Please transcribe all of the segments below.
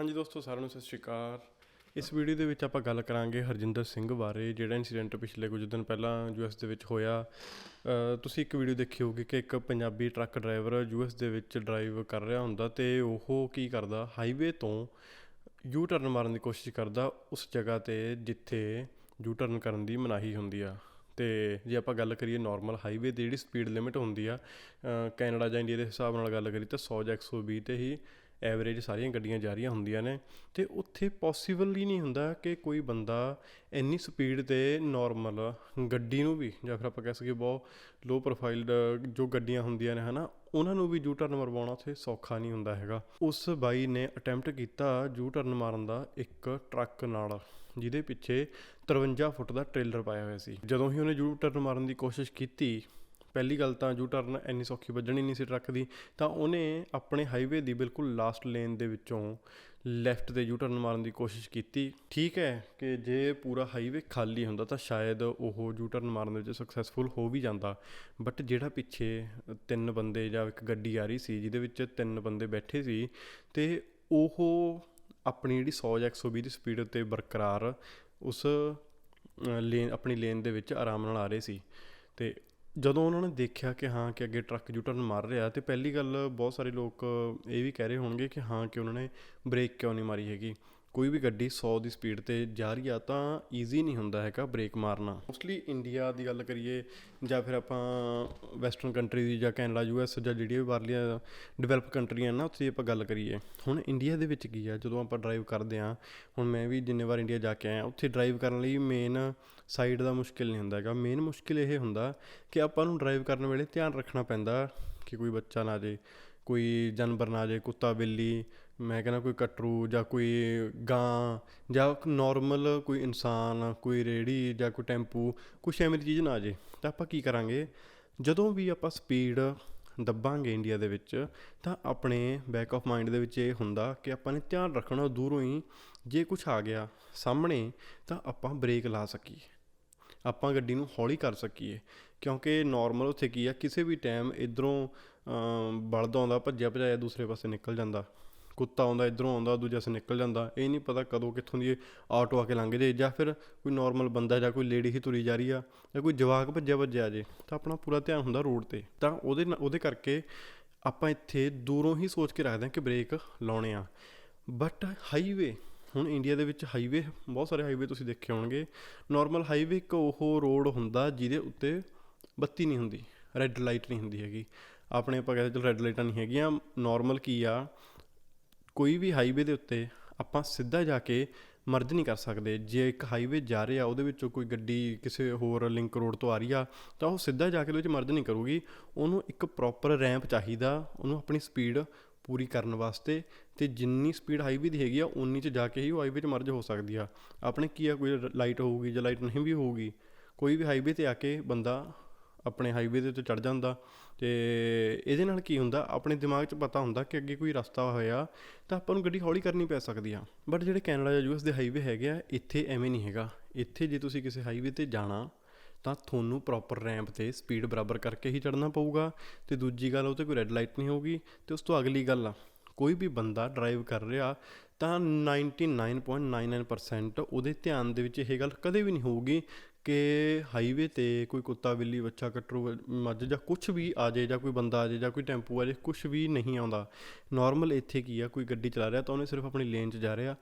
ਹਾਂਜੀ ਦੋਸਤੋ, ਸਾਰਿਆਂ ਨੂੰ ਸਤਿ ਸ਼੍ਰੀ ਅਕਾਲ। ਇਸ ਵੀਡੀਓ ਦੇ ਵਿੱਚ ਆਪਾਂ ਗੱਲ ਕਰਾਂਗੇ ਹਰਜਿੰਦਰ ਸਿੰਘ ਬਾਰੇ, ਜਿਹੜਾ ਇਨਸੀਡੈਂਟ ਪਿਛਲੇ ਕੁਝ ਦਿਨ ਪਹਿਲਾਂ ਯੂਐਸ ਦੇ ਵਿੱਚ ਹੋਇਆ। ਤੁਸੀਂ ਇੱਕ ਵੀਡੀਓ ਦੇਖੀ ਹੋਊਗੀ ਕਿ ਇੱਕ ਪੰਜਾਬੀ ਟਰੱਕ ਡਰਾਈਵਰ ਯੂਐਸ ਦੇ ਵਿੱਚ ਡਰਾਈਵ ਕਰ ਰਿਹਾ ਹੁੰਦਾ ਤੇ ਉਹ ਕੀ ਕਰਦਾ ਹਾਈਵੇ ਤੋਂ ਯੂ ਟਰਨ ਮਾਰਨ ਦੀ ਕੋਸ਼ਿਸ਼ ਕਰਦਾ, ਉਸ ਜਗ੍ਹਾ ਤੇ ਜਿੱਥੇ ਯੂ ਟਰਨ ਕਰਨ ਦੀ ਮਨਾਹੀ ਹੁੰਦੀ ਆ। ਤੇ ਜੇ ਆਪਾਂ ਗੱਲ ਕਰੀਏ ਨਾਰਮਲ ਹਾਈਵੇ ਦੀ ਜਿਹੜੀ ਸਪੀਡ ਲਿਮਿਟ ਹੁੰਦੀ ਆ ਕੈਨੇਡਾ ਜਾਂ ਇੰਡੀਆ ਦੇ ਹਿਸਾਬ ਨਾਲ ਗੱਲ ਕਰੀ ਤਾਂ 100 ਜਾਂ 120 ਤੇ ਹੀ ਐਵਰੇਜ ਸਾਰੀਆਂ ਗੱਡੀਆਂ ਜਾ ਰਹੀਆਂ ਹੁੰਦੀਆਂ ਨੇ ਤੇ ਉੱਥੇ ਪੋਸੀਬਲ ਹੀ ਨਹੀਂ ਹੁੰਦਾ ਕਿ ਕੋਈ ਬੰਦਾ ਇੰਨੀ ਸਪੀਡ ਤੇ ਨਾਰਮਲ ਗੱਡੀ ਨੂੰ ਵੀ, ਜਾਂ ਫਿਰ ਆਪਾਂ ਕਹਿ ਸਕੀਏ ਬਹੁਤ ਲੋ ਪ੍ਰੋਫਾਈਲਡ ਜੋ ਗੱਡੀਆਂ ਹੁੰਦੀਆਂ ਨੇ ਹਨਾ, ਉਹਨਾਂ ਨੂੰ ਵੀ ਯੂ ਟਰਨ ਮਰਵਾਉਣਾ ਉੱਥੇ ਸੌਖਾ ਨਹੀਂ ਹੁੰਦਾ ਹੈਗਾ। ਉਸ ਬਾਈ ਨੇ ਅਟੈਂਪਟ ਕੀਤਾ ਯੂ ਟਰਨ ਮਾਰਨ ਦਾ ਇੱਕ ਟਰੱਕ ਨਾਲ, ਜਿਹਦੇ ਪਿੱਛੇ 53 ਫੁੱਟ ਦਾ ਟ੍ਰੇਲਰ ਪਾਇਆ ਹੋਇਆ ਸੀ। ਜਦੋਂ ਹੀ ਉਹਨੇ ਜ਼ੂ ਟਰਨ ਮਾਰਨ ਦੀ ਕੋਸ਼ਿਸ਼ ਕੀਤੀ ਪਹਿਲੀ ਗੱਲ ਤਾਂ ਯੂ ਟਰਨ ਇੰਨੀ ਸੌਖੀ ਵੱਜਣੀ ਨਹੀਂ ਸੀ ਟਰੱਕ ਦੀ, ਤਾਂ ਉਹਨੇ ਆਪਣੇ ਹਾਈਵੇ ਦੀ ਬਿਲਕੁਲ ਲਾਸਟ ਲੇਨ ਦੇ ਵਿੱਚੋਂ ਲੈਫਟ ਤੇ ਯੂ ਟਰਨ ਮਾਰਨ ਦੀ ਕੋਸ਼ਿਸ਼ ਕੀਤੀ। ਠੀਕ ਹੈ ਕਿ ਜੇ ਪੂਰਾ ਹਾਈਵੇ ਖਾਲੀ ਹੁੰਦਾ ਤਾਂ ਸ਼ਾਇਦ ਉਹ ਯੂ ਟਰਨ ਮਾਰਨ ਦੇ ਵਿੱਚ ਸਕਸੈਸਫੁਲ ਹੋ ਵੀ ਜਾਂਦਾ। ਬਟ ਜਿਹੜਾ ਪਿੱਛੇ ਤਿੰਨ ਬੰਦੇ ਜਾਂ ਇੱਕ ਗੱਡੀ ਆ ਰਹੀ ਸੀ, ਜਿਹਦੇ ਵਿੱਚ ਤਿੰਨ ਬੰਦੇ ਬੈਠੇ ਸੀ ਤੇ ਉਹ ਆਪਣੀ ਜਿਹੜੀ 100 ਜਾਂ 120 ਦੀ ਸਪੀਡ ਉੱਤੇ ਬਰਕਰਾਰ ਉਸ ਲੇਨ ਆਪਣੀ ਲੇਨ ਦੇ ਵਿੱਚ ਆਰਾਮ ਨਾਲ ਆ ਰਹੇ ਸੀ। ਤੇ ਜਦੋਂ ਉਹਨਾਂ ਨੇ ਦੇਖਿਆ ਕਿ ਹਾਂ, ਕਿ ਅੱਗੇ ਟਰੱਕ ਯੂ ਟਰਨ ਮਾਰ ਰਿਹਾ ਤੇ ਪਹਿਲੀ ਗੱਲ ਬਹੁਤ ਸਾਰੇ ਲੋਕ ਇਹ ਵੀ ਕਹਿ ਰਹੇ ਹੋਣਗੇ ਕਿ ਹਾਂ, ਕਿ ਉਹਨਾਂ ਨੇ ਬ੍ਰੇਕ ਕਿਉਂ ਨਹੀਂ ਮਾਰੀ ਹੈਗੀ। ਕੋਈ ਵੀ ਗੱਡੀ 100 ਦੀ ਸਪੀਡ ਤੇ ਜਾ ਰਹੀ ਆ ਤਾਂ ਈਜ਼ੀ ਨਹੀਂ ਹੁੰਦਾ ਹੈਗਾ ਬ੍ਰੇਕ ਮਾਰਨਾ। ਮੋਸਟਲੀ ਇੰਡੀਆ ਦੀ ਗੱਲ ਕਰੀਏ ਜਾਂ ਫਿਰ ਆਪਾਂ ਵੈਸਟਰਨ ਕੰਟਰੀ ਦੀ ਜਾਂ ਕੈਨੇਡਾ ਯੂਐਸ ਜਾਂ ਜਿਹੜੀਆਂ ਵੀ ਬਾਹਰਲੀਆਂ ਡਿਵੈਲਪ ਕੰਟਰੀਆਂ ਨਾ, ਉੱਥੇ ਆਪਾਂ ਗੱਲ ਕਰੀਏ। ਹੁਣ ਇੰਡੀਆ ਦੇ ਵਿੱਚ ਕੀ ਆ, ਜਦੋਂ ਆਪਾਂ ਡਰਾਈਵ ਕਰਦੇ ਆ, ਹੁਣ ਮੈਂ ਵੀ ਜਿੰਨੇ ਵਾਰ ਇੰਡੀਆ ਜਾ ਕੇ ਆਇਆ, ਉੱਥੇ ਡਰਾਈਵ ਕਰਨ ਲਈ ਮੇਨ ਸਾਈਡ ਦਾ ਮੁਸ਼ਕਿਲ ਨਹੀਂ ਹੁੰਦਾ ਹੈਗਾ। ਮੇਨ ਮੁਸ਼ਕਿਲ ਇਹ ਹੁੰਦਾ ਕਿ ਆਪਾਂ ਨੂੰ ਡਰਾਈਵ ਕਰਨ ਵੇਲੇ ਧਿਆਨ ਰੱਖਣਾ ਪੈਂਦਾ ਕਿ ਕੋਈ ਬੱਚਾ ਨਾ ਆ ਜੇ ਕੋਈ ਜਾਨਵਰ ਨਾ ਆ ਜੇ ਕੁੱਤਾ, ਬਿੱਲੀ ਮੈਂ ਕਹਿੰਦਾ ਕੋਈ ਕਟਰੂ ਜਾਂ ਕੋਈ ਗਾਂ ਜਾਂ ਨਾਰਮਲ ਕੋਈ ਇਨਸਾਨ, ਕੋਈ ਰੇੜੀ ਜਾਂ ਕੋਈ ਟੈਂਪੂ, ਕੁਛ ਐਵੇਂ ਦੀ ਚੀਜ਼ ਨਾ ਆ ਜੇ ਤਾਂ ਆਪਾਂ ਕੀ ਕਰਾਂਗੇ? ਜਦੋਂ ਵੀ ਆਪਾਂ ਸਪੀਡ ਦੱਬਾਂਗੇ ਇੰਡੀਆ ਦੇ ਵਿੱਚ, ਤਾਂ ਆਪਣੇ ਬੈਕ ਆਫ ਮਾਈਂਡ ਦੇ ਵਿੱਚ ਇਹ ਹੁੰਦਾ ਕਿ ਆਪਾਂ ਨੇ ਧਿਆਨ ਰੱਖਣਾ ਦੂਰੋਂ ਹੀ, ਜੇ ਕੁਝ ਆ ਗਿਆ ਸਾਹਮਣੇ, ਤਾਂ ਆਪਾਂ ਬ੍ਰੇਕ ਲਾ ਸਕੀਏ। ਆਪਾਂ ਗੱਡੀ ਨੂੰ ਹੌਲੀ ਕਰ ਸਕੀਏ, ਕਿਉਂਕਿ ਨਾਰਮਲ ਉੱਥੇ ਕੀ ਆ, ਕਿਸੇ ਵੀ ਟਾਈਮ ਇਧਰੋਂ ਬਲਦ ਆਉਂਦਾ ਭੱਜਿਆ ਭਜਾਇਆ ਦੂਸਰੇ ਪਾਸੇ ਨਿਕਲ ਜਾਂਦਾ। ਕੁੱਤਾ ਆਉਂਦਾ, ਇਧਰੋਂ ਆਉਂਦਾ, ਦੂਜੇ ਪਾਸੇ ਨਿਕਲ ਜਾਂਦਾ। ਇਹ ਨਹੀਂ ਪਤਾ ਕਦੋਂ ਕਿੱਥੋਂ ਦੀ ਆਟੋ ਆ ਕੇ ਲੰਘ ਜੇ ਜਾਂ ਫਿਰ ਕੋਈ ਨਾਰਮਲ ਬੰਦਾ ਜਾਂ ਕੋਈ ਲੇਡੀ ਹੀ ਤੁਰੀ ਜਾ ਰਹੀ ਆ, ਜਾਂ ਕੋਈ ਜਵਾਕ ਭੱਜਿਆ ਭੱਜਿਆ ਜੇ, ਤਾਂ ਆਪਣਾ ਪੂਰਾ ਧਿਆਨ ਹੁੰਦਾ ਰੋਡ ਤੇ। ਤਾਂ ਉਹਦੇ ਉਹਦੇ ਕਰਕੇ ਆਪਾਂ ਇੱਥੇ ਦੂਰੋਂ ਹੀ ਸੋਚ ਕੇ ਰੱਖਦੇ ਹਾਂ ਕਿ ਬ੍ਰੇਕ ਲਾਉਣੇ ਆ। ਬਟ ਹਾਈਵੇ ਹੁਣ ਇੰਡੀਆ ਦੇ ਵਿੱਚ ਹਾਈਵੇ ਬਹੁਤ ਸਾਰੇ ਹਾਈਵੇ ਤੁਸੀਂ ਦੇਖੇ ਹੋਣਗੇ। ਨਾਰਮਲ ਹਾਈਵੇ ਇੱਕ ਉਹ ਰੋਡ ਹੁੰਦਾ ਜਿਹਦੇ ਉੱਤੇ ਬੱਤੀ ਨਹੀਂ ਹੁੰਦੀ ਰੈੱਡ ਲਾਈਟ ਨਹੀਂ ਹੁੰਦੀ ਹੈਗੀ। ਆਪਣੇ ਆਪਾਂ ਕਹਿੰਦੇ ਚਲ ਰੈੱਡ ਲਾਈਟਾਂ ਨਹੀਂ ਹੈਗੀਆਂ ਨਾਰਮਲ ਕੀ ਆ? ਕੋਈ ਵੀ ਹਾਈਵੇ ਦੇ ਉੱਤੇ ਆਪਾਂ ਸਿੱਧਾ ਜਾ ਕੇ ਮਰਜ ਨਹੀਂ ਕਰ ਸਕਦੇ। ਜੇ ਇੱਕ ਹਾਈਵੇ ਜਾ ਰਿਹਾ ਉਹਦੇ ਵਿੱਚੋਂ ਕੋਈ ਗੱਡੀ ਕਿਸੇ ਹੋਰ ਲਿੰਕ ਰੋਡ ਤੋਂ ਆ ਰਹੀ ਆ, ਤਾਂ ਉਹ ਸਿੱਧਾ ਜਾ ਕੇ ਉਹਦੇ ਵਿੱਚ ਮਰਜ ਨਹੀਂ ਕਰੂਗੀ। ਉਹਨੂੰ ਇੱਕ ਪ੍ਰੋਪਰ ਰੈਂਪ ਚਾਹੀਦਾ, ਉਹਨੂੰ ਆਪਣੀ ਸਪੀਡ ਪੂਰੀ ਕਰਨ ਵਾਸਤੇ ਤੇ ਜਿੰਨੀ ਸਪੀਡ ਹਾਈਵੇ ਦੀ ਹੈਗੀ ਆ ਉਨੀ ਚ ਜਾ ਕੇ ਹੀ ਉਹ ਹਾਈਵੇ 'ਚ ਮਰਜ ਹੋ ਸਕਦੀ ਆ। ਆਪਣੇ ਕੀ ਆ, ਕੋਈ ਲਾਈਟ ਹੋਊਗੀ ਜਾਂ ਲਾਈਟ ਨਹੀਂ ਵੀ ਹੋਊਗੀ, ਕੋਈ ਵੀ ਹਾਈਵੇ ਤੇ ਆ ਕੇ ਬੰਦਾ ਆਪਣੇ ਹਾਈਵੇ ਦੇ ਉੱਤੇ ਚੜ ਜਾਂਦਾ ਤੇ ਇਹਦੇ ਨਾਲ ਕੀ ਹੁੰਦਾ, ਆਪਣੇ ਦਿਮਾਗ 'ਚ ਪਤਾ ਹੁੰਦਾ ਕਿ ਅੱਗੇ ਕੋਈ ਰਸਤਾ ਹੋਇਆ ਤਾਂ ਆਪਾਂ ਨੂੰ ਗੱਡੀ ਹੌਲੀ ਕਰਨੀ ਪੈ ਸਕਦੀ ਆ। ਬਟ ਜਿਹੜੇ ਕੈਨੇਡਾ ਜਾਂ ਯੂਐਸ ਦੇ ਹਾਈਵੇ ਹੈਗੇ ਆ, ਇੱਥੇ ਐਵੇਂ ਨਹੀਂ ਹੈਗਾ। ਇੱਥੇ ਜੇ ਤੁਸੀਂ ਕਿਸੇ ਹਾਈਵੇ ਤੇ ਜਾਣਾ, ਤਾਂ ਤੁਹਾਨੂੰ ਪ੍ਰੋਪਰ ਰੈਂਪ ਤੇ ਸਪੀਡ ਬਰਾਬਰ ਕਰਕੇ ਹੀ ਚੜਨਾ ਪਊਗਾ ਤੇ ਦੂਜੀ ਗੱਲ, ਉਹ ਤੇ ਕੋਈ ਰੈੱਡ ਲਾਈਟ ਨਹੀਂ ਹੋਊਗੀ ਤੇ ਉਸ ਤੋਂ ਅਗਲੀ ਗੱਲ ਆ, ਕੋਈ ਵੀ ਬੰਦਾ ਡਰਾਈਵ ਕਰ ਰਿਹਾ ਤਾਂ 99.99% ਉਹਦੇ ਧਿਆਨ ਦੇ ਵਿੱਚ ਇਹ ਗੱਲ ਕਦੇ ਵੀ ਨਹੀਂ ਹੋਊਗੀ ਕਿ ਹਾਈਵੇ ਤੇ ਕੋਈ ਕੁੱਤਾ, ਬਿੱਲੀ ਬੱਚਾ ਕਟਰੂ, ਮੱਝ ਜਾਂ ਕੁਝ ਵੀ ਆ ਜਾਏ ਜਾਂ ਕੋਈ ਬੰਦਾ ਆ ਜਾਏ ਜਾਂ ਕੋਈ ਟੈਂਪੂ ਆ ਜਾਏ ਕੁਝ ਵੀ ਨਹੀਂ ਆਉਂਦਾ। ਨਾਰਮਲ ਇੱਥੇ ਕੀ ਆ, ਕੋਈ ਗੱਡੀ ਚਲਾ ਰਿਹਾ ਤਾਂ ਉਹਨੇ ਸਿਰਫ ਆਪਣੀ ਲੇਨ 'ਚ ਜਾ ਰਿਹਾ।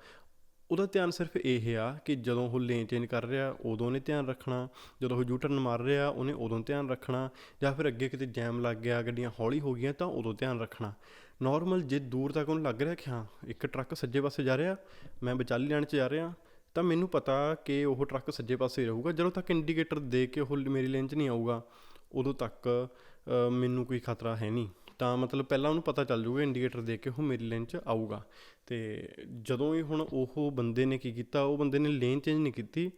ਉਹਦਾ ਧਿਆਨ ਸਿਰਫ ਇਹ ਆ ਕਿ ਜਦੋਂ ਉਹ ਲੇਨ ਚੇਂਜ ਕਰ ਰਿਹਾ, ਉਦੋਂ ਉਹਨੇ ਧਿਆਨ ਰੱਖਣਾ। ਜਦੋਂ ਉਹ ਯੂ ਟਰਨ ਮਾਰ ਰਿਹਾ, ਉਹਨੇ ਉਦੋਂ ਧਿਆਨ ਰੱਖਣਾ। ਜਾਂ ਫਿਰ ਅੱਗੇ ਕਿਤੇ ਜੈਮ ਲੱਗ ਗਿਆ, ਗੱਡੀਆਂ ਹੌਲੀ ਹੋ ਗਈਆਂ ਤਾਂ ਉਦੋਂ ਧਿਆਨ ਰੱਖਣਾ। ਨਾਰਮਲ ਜੇ ਦੂਰ ਤੱਕ ਉਹਨੂੰ ਲੱਗ ਰਿਹਾ ਕਿ ਹਾਂ, ਇੱਕ ਟਰੱਕ ਸੱਜੇ ਪਾਸੇ ਜਾ ਰਿਹਾ, ਮੈਂ ਵਿਚਾਲੀ ਲੈਣ 'ਚ ਜਾ ਰਿਹਾ ਤਾਂ ਮੈਨੂੰ ਪਤਾ ਕਿ ਉਹ ਟਰੱਕ ਸੱਜੇ ਪਾਸੇ ਰਹੂਗਾ। ਜਦੋਂ ਤੱਕ ਇੰਡੀਕੇਟਰ ਦੇ ਕੇ ਉਹ ਮੇਰੀ ਲੇਨ 'ਚ ਨਹੀਂ ਆਊਗਾ, ਉਦੋਂ ਤੱਕ ਮੈਨੂੰ ਕੋਈ ਖਤਰਾ ਹੈ ਨਹੀਂ। ਤਾਂ ਮਤਲਬ ਪਹਿਲਾਂ ਉਹਨੂੰ ਪਤਾ ਚੱਲ ਜੂਗਾ ਇੰਡੀਕੇਟਰ ਦੇ ਕੇ ਉਹ ਮੇਰੀ ਲੇਨ 'ਚ ਆਊਗਾ। ਤੇ ਜਦੋਂ ਹੀ ਹੁਣ ਉਹ ਬੰਦੇ ਨੇ ਕੀ ਕੀਤਾ, ਉਹ ਬੰਦੇ ਨੇ ਲੇਨ ਚੇਂਜ ਨਹੀਂ ਕੀਤੀ।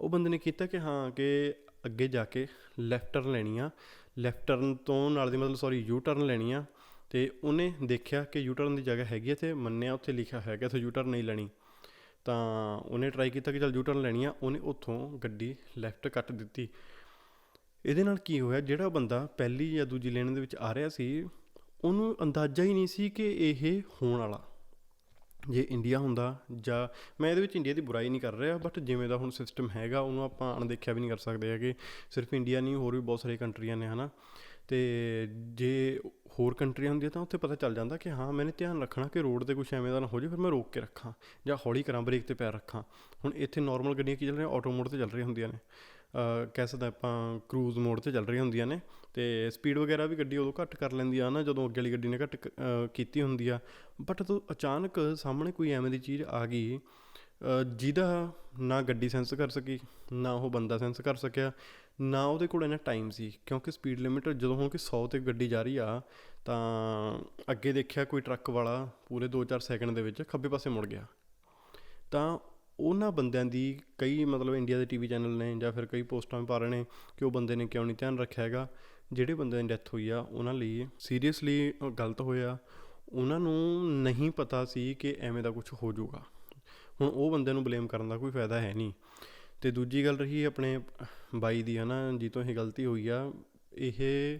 ਉਹ ਬੰਦੇ ਨੇ ਕੀਤਾ ਕਿ ਹਾਂ, ਕਿ ਅੱਗੇ ਜਾ ਕੇ ਲੈਫਟ ਟਰਨ ਲੈਣੀ ਆ। ਲੈਫਟ ਟਰਨ ਤੋਂ ਨਾਲ ਦੀ ਮਤਲਬ ਸੌਰੀ ਯੂ ਟਰਨ ਲੈਣੀ ਆ। ਤੇ ਉਹਨੇ ਦੇਖਿਆ ਕਿ ਯੂ ਟਰਨ ਦੀ ਜਗ੍ਹਾ ਹੈਗੀ ਹੈ ਤੇ ਮੰਨਿਆ ਉੱਥੇ ਲਿਖਿਆ ਹੋਇਆ ਕਿ ਇੱਥੇ ਯੂ ਟਰਨ ਨਹੀਂ ਲੈਣੀ। ਤਾਂ ਉਹਨੇ ਟਰਾਈ ਕੀਤਾ ਕਿ ਚਲ ਯੂ ਟਰਨ ਲੈਣੀ ਆ, ਉਹਨੇ ਉੱਥੋਂ ਗੱਡੀ ਲੈਫਟ ਕੱਟ ਦਿੱਤੀ। ਇਹਦੇ ਨਾਲ ਕੀ ਹੋਇਆ, ਜਿਹੜਾ ਬੰਦਾ ਪਹਿਲੀ ਜਾਂ ਦੂਜੀ ਲੇਨ ਦੇ ਵਿੱਚ ਆ ਰਿਹਾ ਸੀ, ਉਹਨੂੰ ਅੰਦਾਜ਼ਾ ਹੀ ਨਹੀਂ ਸੀ ਕਿ ਇਹ ਹੋਣ ਵਾਲਾ। ਜੇ ਇੰਡੀਆ ਹੁੰਦਾ ਜਾਂ ਮੈਂ ਇਹਦੇ ਵਿੱਚ ਇੰਡੀਆ ਦੀ ਬੁਰਾਈ ਨਹੀਂ ਕਰ ਰਿਹਾ ਬਟ ਜਿਵੇਂ ਦਾ ਹੁਣ ਸਿਸਟਮ ਹੈਗਾ, ਉਹਨੂੰ ਆਪਾਂ ਅਣਦੇਖਿਆ ਵੀ ਨਹੀਂ ਕਰ ਸਕਦੇ ਹੈਗੇ। ਸਿਰਫ ਇੰਡੀਆ ਨਹੀਂ, ਹੋਰ ਵੀ ਬਹੁਤ ਸਾਰੀਆਂ ਕੰਟਰੀਆਂ ਨੇ, ਹਨਾ? ਤੇ ਜੇ ਹੋਰ ਕੰਟਰੀਆਂ ਹੁੰਦੀਆਂ ਤਾਂ ਉੱਥੇ ਪਤਾ ਚੱਲ ਜਾਂਦਾ ਕਿ ਹਾਂ, ਮੈਨੇ ਧਿਆਨ ਰੱਖਣਾ ਕਿ ਰੋਡ ਤੇ ਕੁਝ ਐਵੇਂ ਦਾ ਨਾ ਹੋ ਜਾਵੇ ਫਿਰ ਮੈਂ ਰੋਕ ਕੇ ਰੱਖਾਂ ਜਾਂ ਹੌਲੀ ਕਰਾਂ, ਬ੍ਰੇਕ ਤੇ ਪੈਰ ਰੱਖਾਂ। ਹੁਣ ਇੱਥੇ ਨਾਰਮਲ ਗੱਡੀਆਂ ਕੀ ਚੱਲ ਰਹੀਆਂ? ਆਟੋ ਮੋਡ ਤੇ ਚੱਲ ਰਹੀਆਂ ਹੁੰਦੀਆਂ ਨੇ। ਕਹਿ ਸਕਦੇ ਆਪਾਂ ਕਰੂਜ਼ ਮੋਡ ਤੇ ਚੱਲ ਰਹੀਆਂ ਹੁੰਦੀਆਂ ਨੇ ਤੇ ਸਪੀਡ ਵਗੈਰਾ ਵੀ ਗੱਡੀ ਉਦੋਂ ਘੱਟ ਕਰ ਲੈਂਦੀ ਆ ਨਾ, ਜਦੋਂ ਅੱਗੇ ਵਾਲੀ ਗੱਡੀ ਨੇ ਘੱਟ ਕੀਤੀ ਹੁੰਦੀ ਆ। ਬਟ ਤੂੰ ਅਚਾਨਕ ਸਾਹਮਣੇ ਕੋਈ ਐਵੇਂ ਦੀ ਚੀਜ਼ ਆ ਗਈ ਜਿਹਦਾ ਨਾ ਗੱਡੀ ਸੈਂਸ ਕਰ ਸਕੀ, ਨਾ ਉਹ ਬੰਦਾ ਸੈਂਸ ਕਰ ਸਕਿਆ ਨਾ ਉਹਦੇ ਕੋਲ ਇੰਨਾ ਟਾਈਮ ਸੀ, ਕਿਉਂਕਿ ਸਪੀਡ ਲਿਮਿਟ ਜਦੋਂ ਹੁਣ ਕਿ 100 ਤੇ ਗੱਡੀ ਜਾ ਰਹੀ ਆ, ਤਾਂ ਅੱਗੇ ਦੇਖਿਆ ਕੋਈ ਟਰੱਕ ਵਾਲਾ ਪੂਰੇ 2-4 ਸੈਕਿੰਡ ਦੇ ਵਿੱਚ ਖੱਬੇ ਪਾਸੇ ਮੁੜ ਗਿਆ। ਤਾਂ ਉਹਨਾਂ ਬੰਦਿਆਂ ਦੀ ਕਈ ਮਤਲਬ ਇੰਡੀਆ ਦੇ ਟੀਵੀ ਚੈਨਲ ਨੇ ਜਾਂ ਫਿਰ ਕਈ ਪੋਸਟਾਂ ਵੀ ਪਾ ਰਹੇ ਨੇ ਕਿ ਉਹ ਬੰਦੇ ਨੇ ਕਿਉਂ ਨਹੀਂ ਧਿਆਨ ਰੱਖਿਆ ਹੈਗਾ। ਜਿਹੜੇ ਬੰਦੇ ਦੀ ਡੈਥ ਹੋਈ ਆ, ਉਹਨਾਂ ਲਈ ਸੀਰੀਅਸਲੀ ਗਲਤ ਹੋਇਆ। ਉਹਨਾਂ ਨੂੰ ਨਹੀਂ ਪਤਾ ਸੀ ਕਿ ਐਵੇਂ ਦਾ ਕੁਝ ਹੋ ਜਾਊਗਾ। ਹੁਣ ਉਹ ਬੰਦੇ ਨੂੰ ਬਲੇਮ ਕਰਨ ਦਾ ਕੋਈ ਫਾਇਦਾ ਹੈ ਨਹੀਂ। ਤੇ ਦੂਜੀ ਗੱਲ ਰਹੀ ਆਪਣੇ ਬਾਈ ਦੀ, ਹਨਾ, ਜਿੱਤੋਂ ਇਹ ਗਲਤੀ ਹੋਈ ਆ, ਇਹ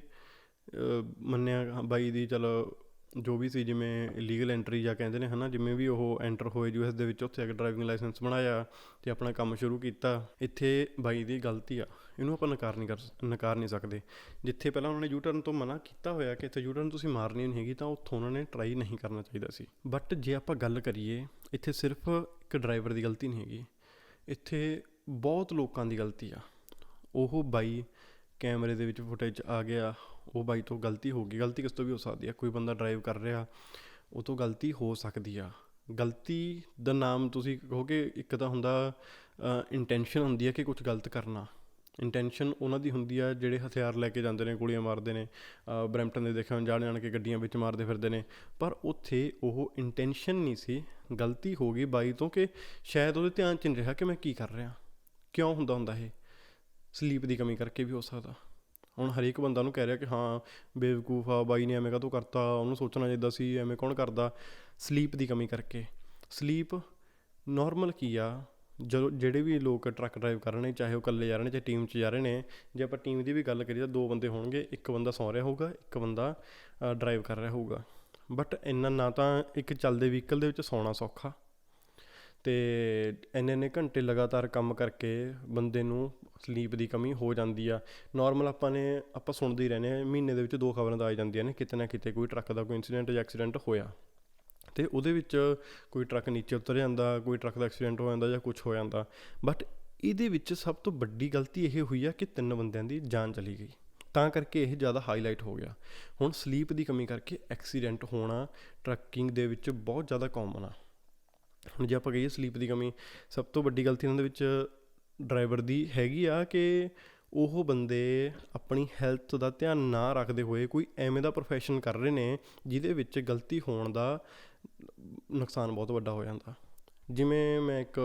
ਮੰਨਿਆ ਬਾਈ ਦੀ, ਚਲੋ, ਜੋ ਵੀ ਸੀ, ਜਿਵੇਂ ਇਲੀਗਲ ਐਂਟਰੀ ਜਾਂ ਕਹਿੰਦੇ ਨੇ, ਹਨਾ, ਜਿਵੇਂ ਵੀ ਉਹ ਐਂਟਰ ਹੋਏ ਯੂਐਸ ਦੇ ਵਿੱਚ, ਉੱਥੇ ਆ ਕੇ ਡਰਾਈਵਿੰਗ ਲਾਇਸੈਂਸ ਬਣਾਇਆ ਤੇ ਆਪਣਾ ਕੰਮ ਸ਼ੁਰੂ ਕੀਤਾ, ਇੱਥੇ ਬਾਈ ਦੀ ਗਲਤੀ ਆ, ਇਹਨੂੰ ਆਪਾਂ ਨਕਾਰ ਨਹੀਂ ਕਰ ਨਕਾਰ ਨਹੀਂ ਸਕਦੇ। ਜਿੱਥੇ ਪਹਿਲਾਂ ਉਹਨਾਂ ਨੇ ਯੂ ਟਰਨ ਤੋਂ ਮਨਾ ਕੀਤਾ ਹੋਇਆ ਕਿ ਇੱਥੇ ਯੂ ਟਰਨ ਤੁਸੀਂ ਮਾਰਨੀ ਨਹੀਂ ਹੈਗੀ, ਤਾਂ ਉੱਥੋਂ ਉਹਨਾਂ ਨੇ ਟਰਾਈ ਨਹੀਂ ਕਰਨਾ ਚਾਹੀਦਾ ਸੀ। ਬਟ ਜੇ ਆਪਾਂ ਗੱਲ ਕਰੀਏ, ਇੱਥੇ ਸਿਰਫ ਇੱਕ ਡਰਾਈਵਰ ਦੀ ਗਲਤੀ ਨਹੀਂ ਹੈਗੀ, ਇੱਥੇ ਬਹੁਤ ਲੋਕਾਂ ਦੀ ਗਲਤੀ ਆ। ਉਹ ਬਾਈ ਕੈਮਰੇ ਦੇ ਵਿੱਚ ਫੁਟੇਜ ਆ ਗਿਆ ਉਹ ਬਾਈ ਤੋਂ ਗਲਤੀ ਹੋ ਗਈ। ਗਲਤੀ ਕਿਸ ਤੋਂ ਵੀ ਹੋ ਸਕਦੀ ਆ? ਕੋਈ ਬੰਦਾ ਡਰਾਈਵ ਕਰ ਰਿਹਾ ਉਹ ਤੋਂ ਗਲਤੀ ਹੋ ਸਕਦੀ ਆ। ਗਲਤੀ ਦਾ ਨਾਮ ਤੁਸੀਂ ਕਹੋਗੇ ਇੱਕ ਤਾਂ ਹੁੰਦਾ ਇੰਟੈਂਸ਼ਨ ਹੁੰਦੀ ਹੈ ਕਿ ਕੁਝ ਗਲਤ ਕਰਨਾ। ਇੰਟੈਂਸ਼ਨ ਉਹਨਾਂ ਦੀ ਹੁੰਦੀ ਆ ਜਿਹੜੇ ਹਥਿਆਰ ਲੈ ਕੇ ਜਾਂਦੇ ਨੇ ਗੋਲੀਆਂ ਮਾਰਦੇ ਨੇ ਅ, ਬਰੈਂਪਟਨ ਦੇ ਦੇਖਿਆ ਜਾਣ ਜਾਣ ਕੇ ਗੱਡੀਆਂ ਵਿੱਚ ਮਾਰਦੇ ਫਿਰਦੇ ਨੇ। ਪਰ ਉੱਥੇ ਉਹ ਇੰਟੈਂਸ਼ਨ ਨਹੀਂ ਸੀ। ਗਲਤੀ ਹੋ ਗਈ ਬਾਈ ਤੋਂ ਕਿ ਸ਼ਾਇਦ ਉਹਦੇ ਧਿਆਨ 'ਚ ਨਹੀਂ ਰਿਹਾ ਕਿ ਮੈਂ ਕੀ ਕਰ ਰਿਹਾ। ਕਿਉਂ ਹੁੰਦਾ ਹੁੰਦਾ ਇਹ? ਸਲੀਪ ਦੀ ਕਮੀ ਕਰਕੇ ਵੀ ਹੋ ਸਕਦਾ। ਹੁਣ ਹਰੇਕ ਬੰਦਾ ਨੂੰ ਕਹਿ ਰਿਹਾ ਕਿ ਹਾਂ, ਬੇਵਕੂਫ ਆ, ਬਾਈ ਨੇ ਐਵੇਂ ਕਾਹਤੋਂ ਕਰਤਾ, ਉਹਨੂੰ ਸੋਚਣਾ ਚਾਹੀਦਾ ਸੀ, ਐਵੇਂ ਕੌਣ ਕਰਦਾ? ਸਲੀਪ ਦੀ ਕਮੀ ਕਰਕੇ। ਸਲੀਪ ਨਾਰਮਲ ਕੀ ਆ? ਜਦੋਂ ਜਿਹੜੇ ਵੀ ਲੋਕ ਟਰੱਕ ਡਰਾਈਵ ਕਰ ਰਹੇ ਨੇ, ਚਾਹੇ ਉਹ ਇਕੱਲੇ ਜਾ ਰਹੇ ਨੇ, ਚਾਹੇ ਟੀਮ 'ਚ ਜਾ ਰਹੇ ਨੇ, ਜੇ ਆਪਾਂ ਟੀਮ ਦੀ ਵੀ ਗੱਲ ਕਰੀਏ ਤਾਂ ਦੋ ਬੰਦੇ ਹੋਣਗੇ, ਇੱਕ ਬੰਦਾ ਸੌਂ ਰਿਹਾ ਹੋਊਗਾ, ਇੱਕ ਬੰਦਾ ਡਰਾਈਵ ਕਰ ਰਿਹਾ ਹੋਊਗਾ। ਬਟ ਇੰਨਾ ਨਾ ਤਾਂ ਇੱਕ ਚੱਲਦੇ ਵਹੀਕਲ ਦੇ ਵਿੱਚ ਸੌਣਾ ਸੌਖਾ। ਅਤੇ ਇੰਨੇ ਇੰਨੇ ਘੰਟੇ ਲਗਾਤਾਰ ਕੰਮ ਕਰਕੇ ਬੰਦੇ ਨੂੰ ਸਲੀਪ ਦੀ ਕਮੀ ਹੋ ਜਾਂਦੀ ਆ। ਨੋਰਮਲ ਆਪਾਂ ਨੇ, ਆਪਾਂ ਸੁਣਦੇ ਹੀ ਰਹਿੰਦੇ ਹਾਂ ਮਹੀਨੇ ਦੇ ਵਿੱਚ ਦੋ ਖਬਰਾਂ ਤਾਂ ਆ ਜਾਂਦੀਆਂ ਨੇ, ਕਿਤੇ ਨਾ ਕਿਤੇ ਕੋਈ ਟਰੱਕ ਦਾ ਕੋਈ ਇਨਸੀਡੈਂਟ ਜਾਂ ਐਕਸੀਡੈਂਟ ਹੋਇਆ। ਤੇ ਉਹਦੇ ਵਿੱਚ ਕੋਈ ਟਰੱਕ ਨੀਚੇ ਉਤਰ ਜਾਂਦਾ, ਕੋਈ ਟਰੱਕ ਦਾ ਐਕਸੀਡੈਂਟ ਹੋ ਜਾਂਦਾ ਜਾਂ ਕੁਝ ਹੋ ਜਾਂਦਾ। ਬਟ ਇਹਦੇ ਵਿੱਚ ਸਭ ਤੋਂ ਵੱਡੀ ਗਲਤੀ ਇਹ ਹੋਈ ਆ ਕਿ ਤਿੰਨ ਬੰਦਿਆਂ ਦੀ ਜਾਨ ਚਲੀ ਗਈ। ਤਾਂ ਕਰਕੇ ਇਹ ਜ਼ਿਆਦਾ ਹਾਈਲਾਈਟ ਹੋ ਗਿਆ। ਹੁਣ ਸਲੀਪ ਦੀ ਕਮੀ ਕਰਕੇ ਐਕਸੀਡੈਂਟ ਹੋਣਾ ਟਰੱਕਿੰਗ ਦੇ ਵਿੱਚ ਬਹੁਤ ਜ਼ਿਆਦਾ ਕਾਮਨ ਆ। ਹੁਣ ਜੇ ਆਪਾਂ ਕਹੀਏ ਸਲੀਪ ਦੀ ਕਮੀ, ਸਭ ਤੋਂ ਵੱਡੀ ਗਲਤੀ ਇਹਨਾਂ ਦੇ ਵਿੱਚ ਡਰਾਈਵਰ ਦੀ ਹੈਗੀ ਆ ਕਿ ਉਹ ਬੰਦੇ ਆਪਣੀ ਹੈਲਥ ਦਾ ਧਿਆਨ ਨਾ ਰੱਖਦੇ ਹੋਏ ਕੋਈ ਐਵੇਂ ਦਾ ਪ੍ਰੋਫੈਸ਼ਨ ਕਰ ਰਹੇ ਨੇ ਜਿਹਦੇ ਵਿੱਚ ਗਲਤੀ ਹੋਣ ਦਾ ਨੁਕਸਾਨ ਬਹੁਤ ਵੱਡਾ ਹੋ ਜਾਂਦਾ। ਜਿਵੇਂ ਮੈਂ ਇੱਕ,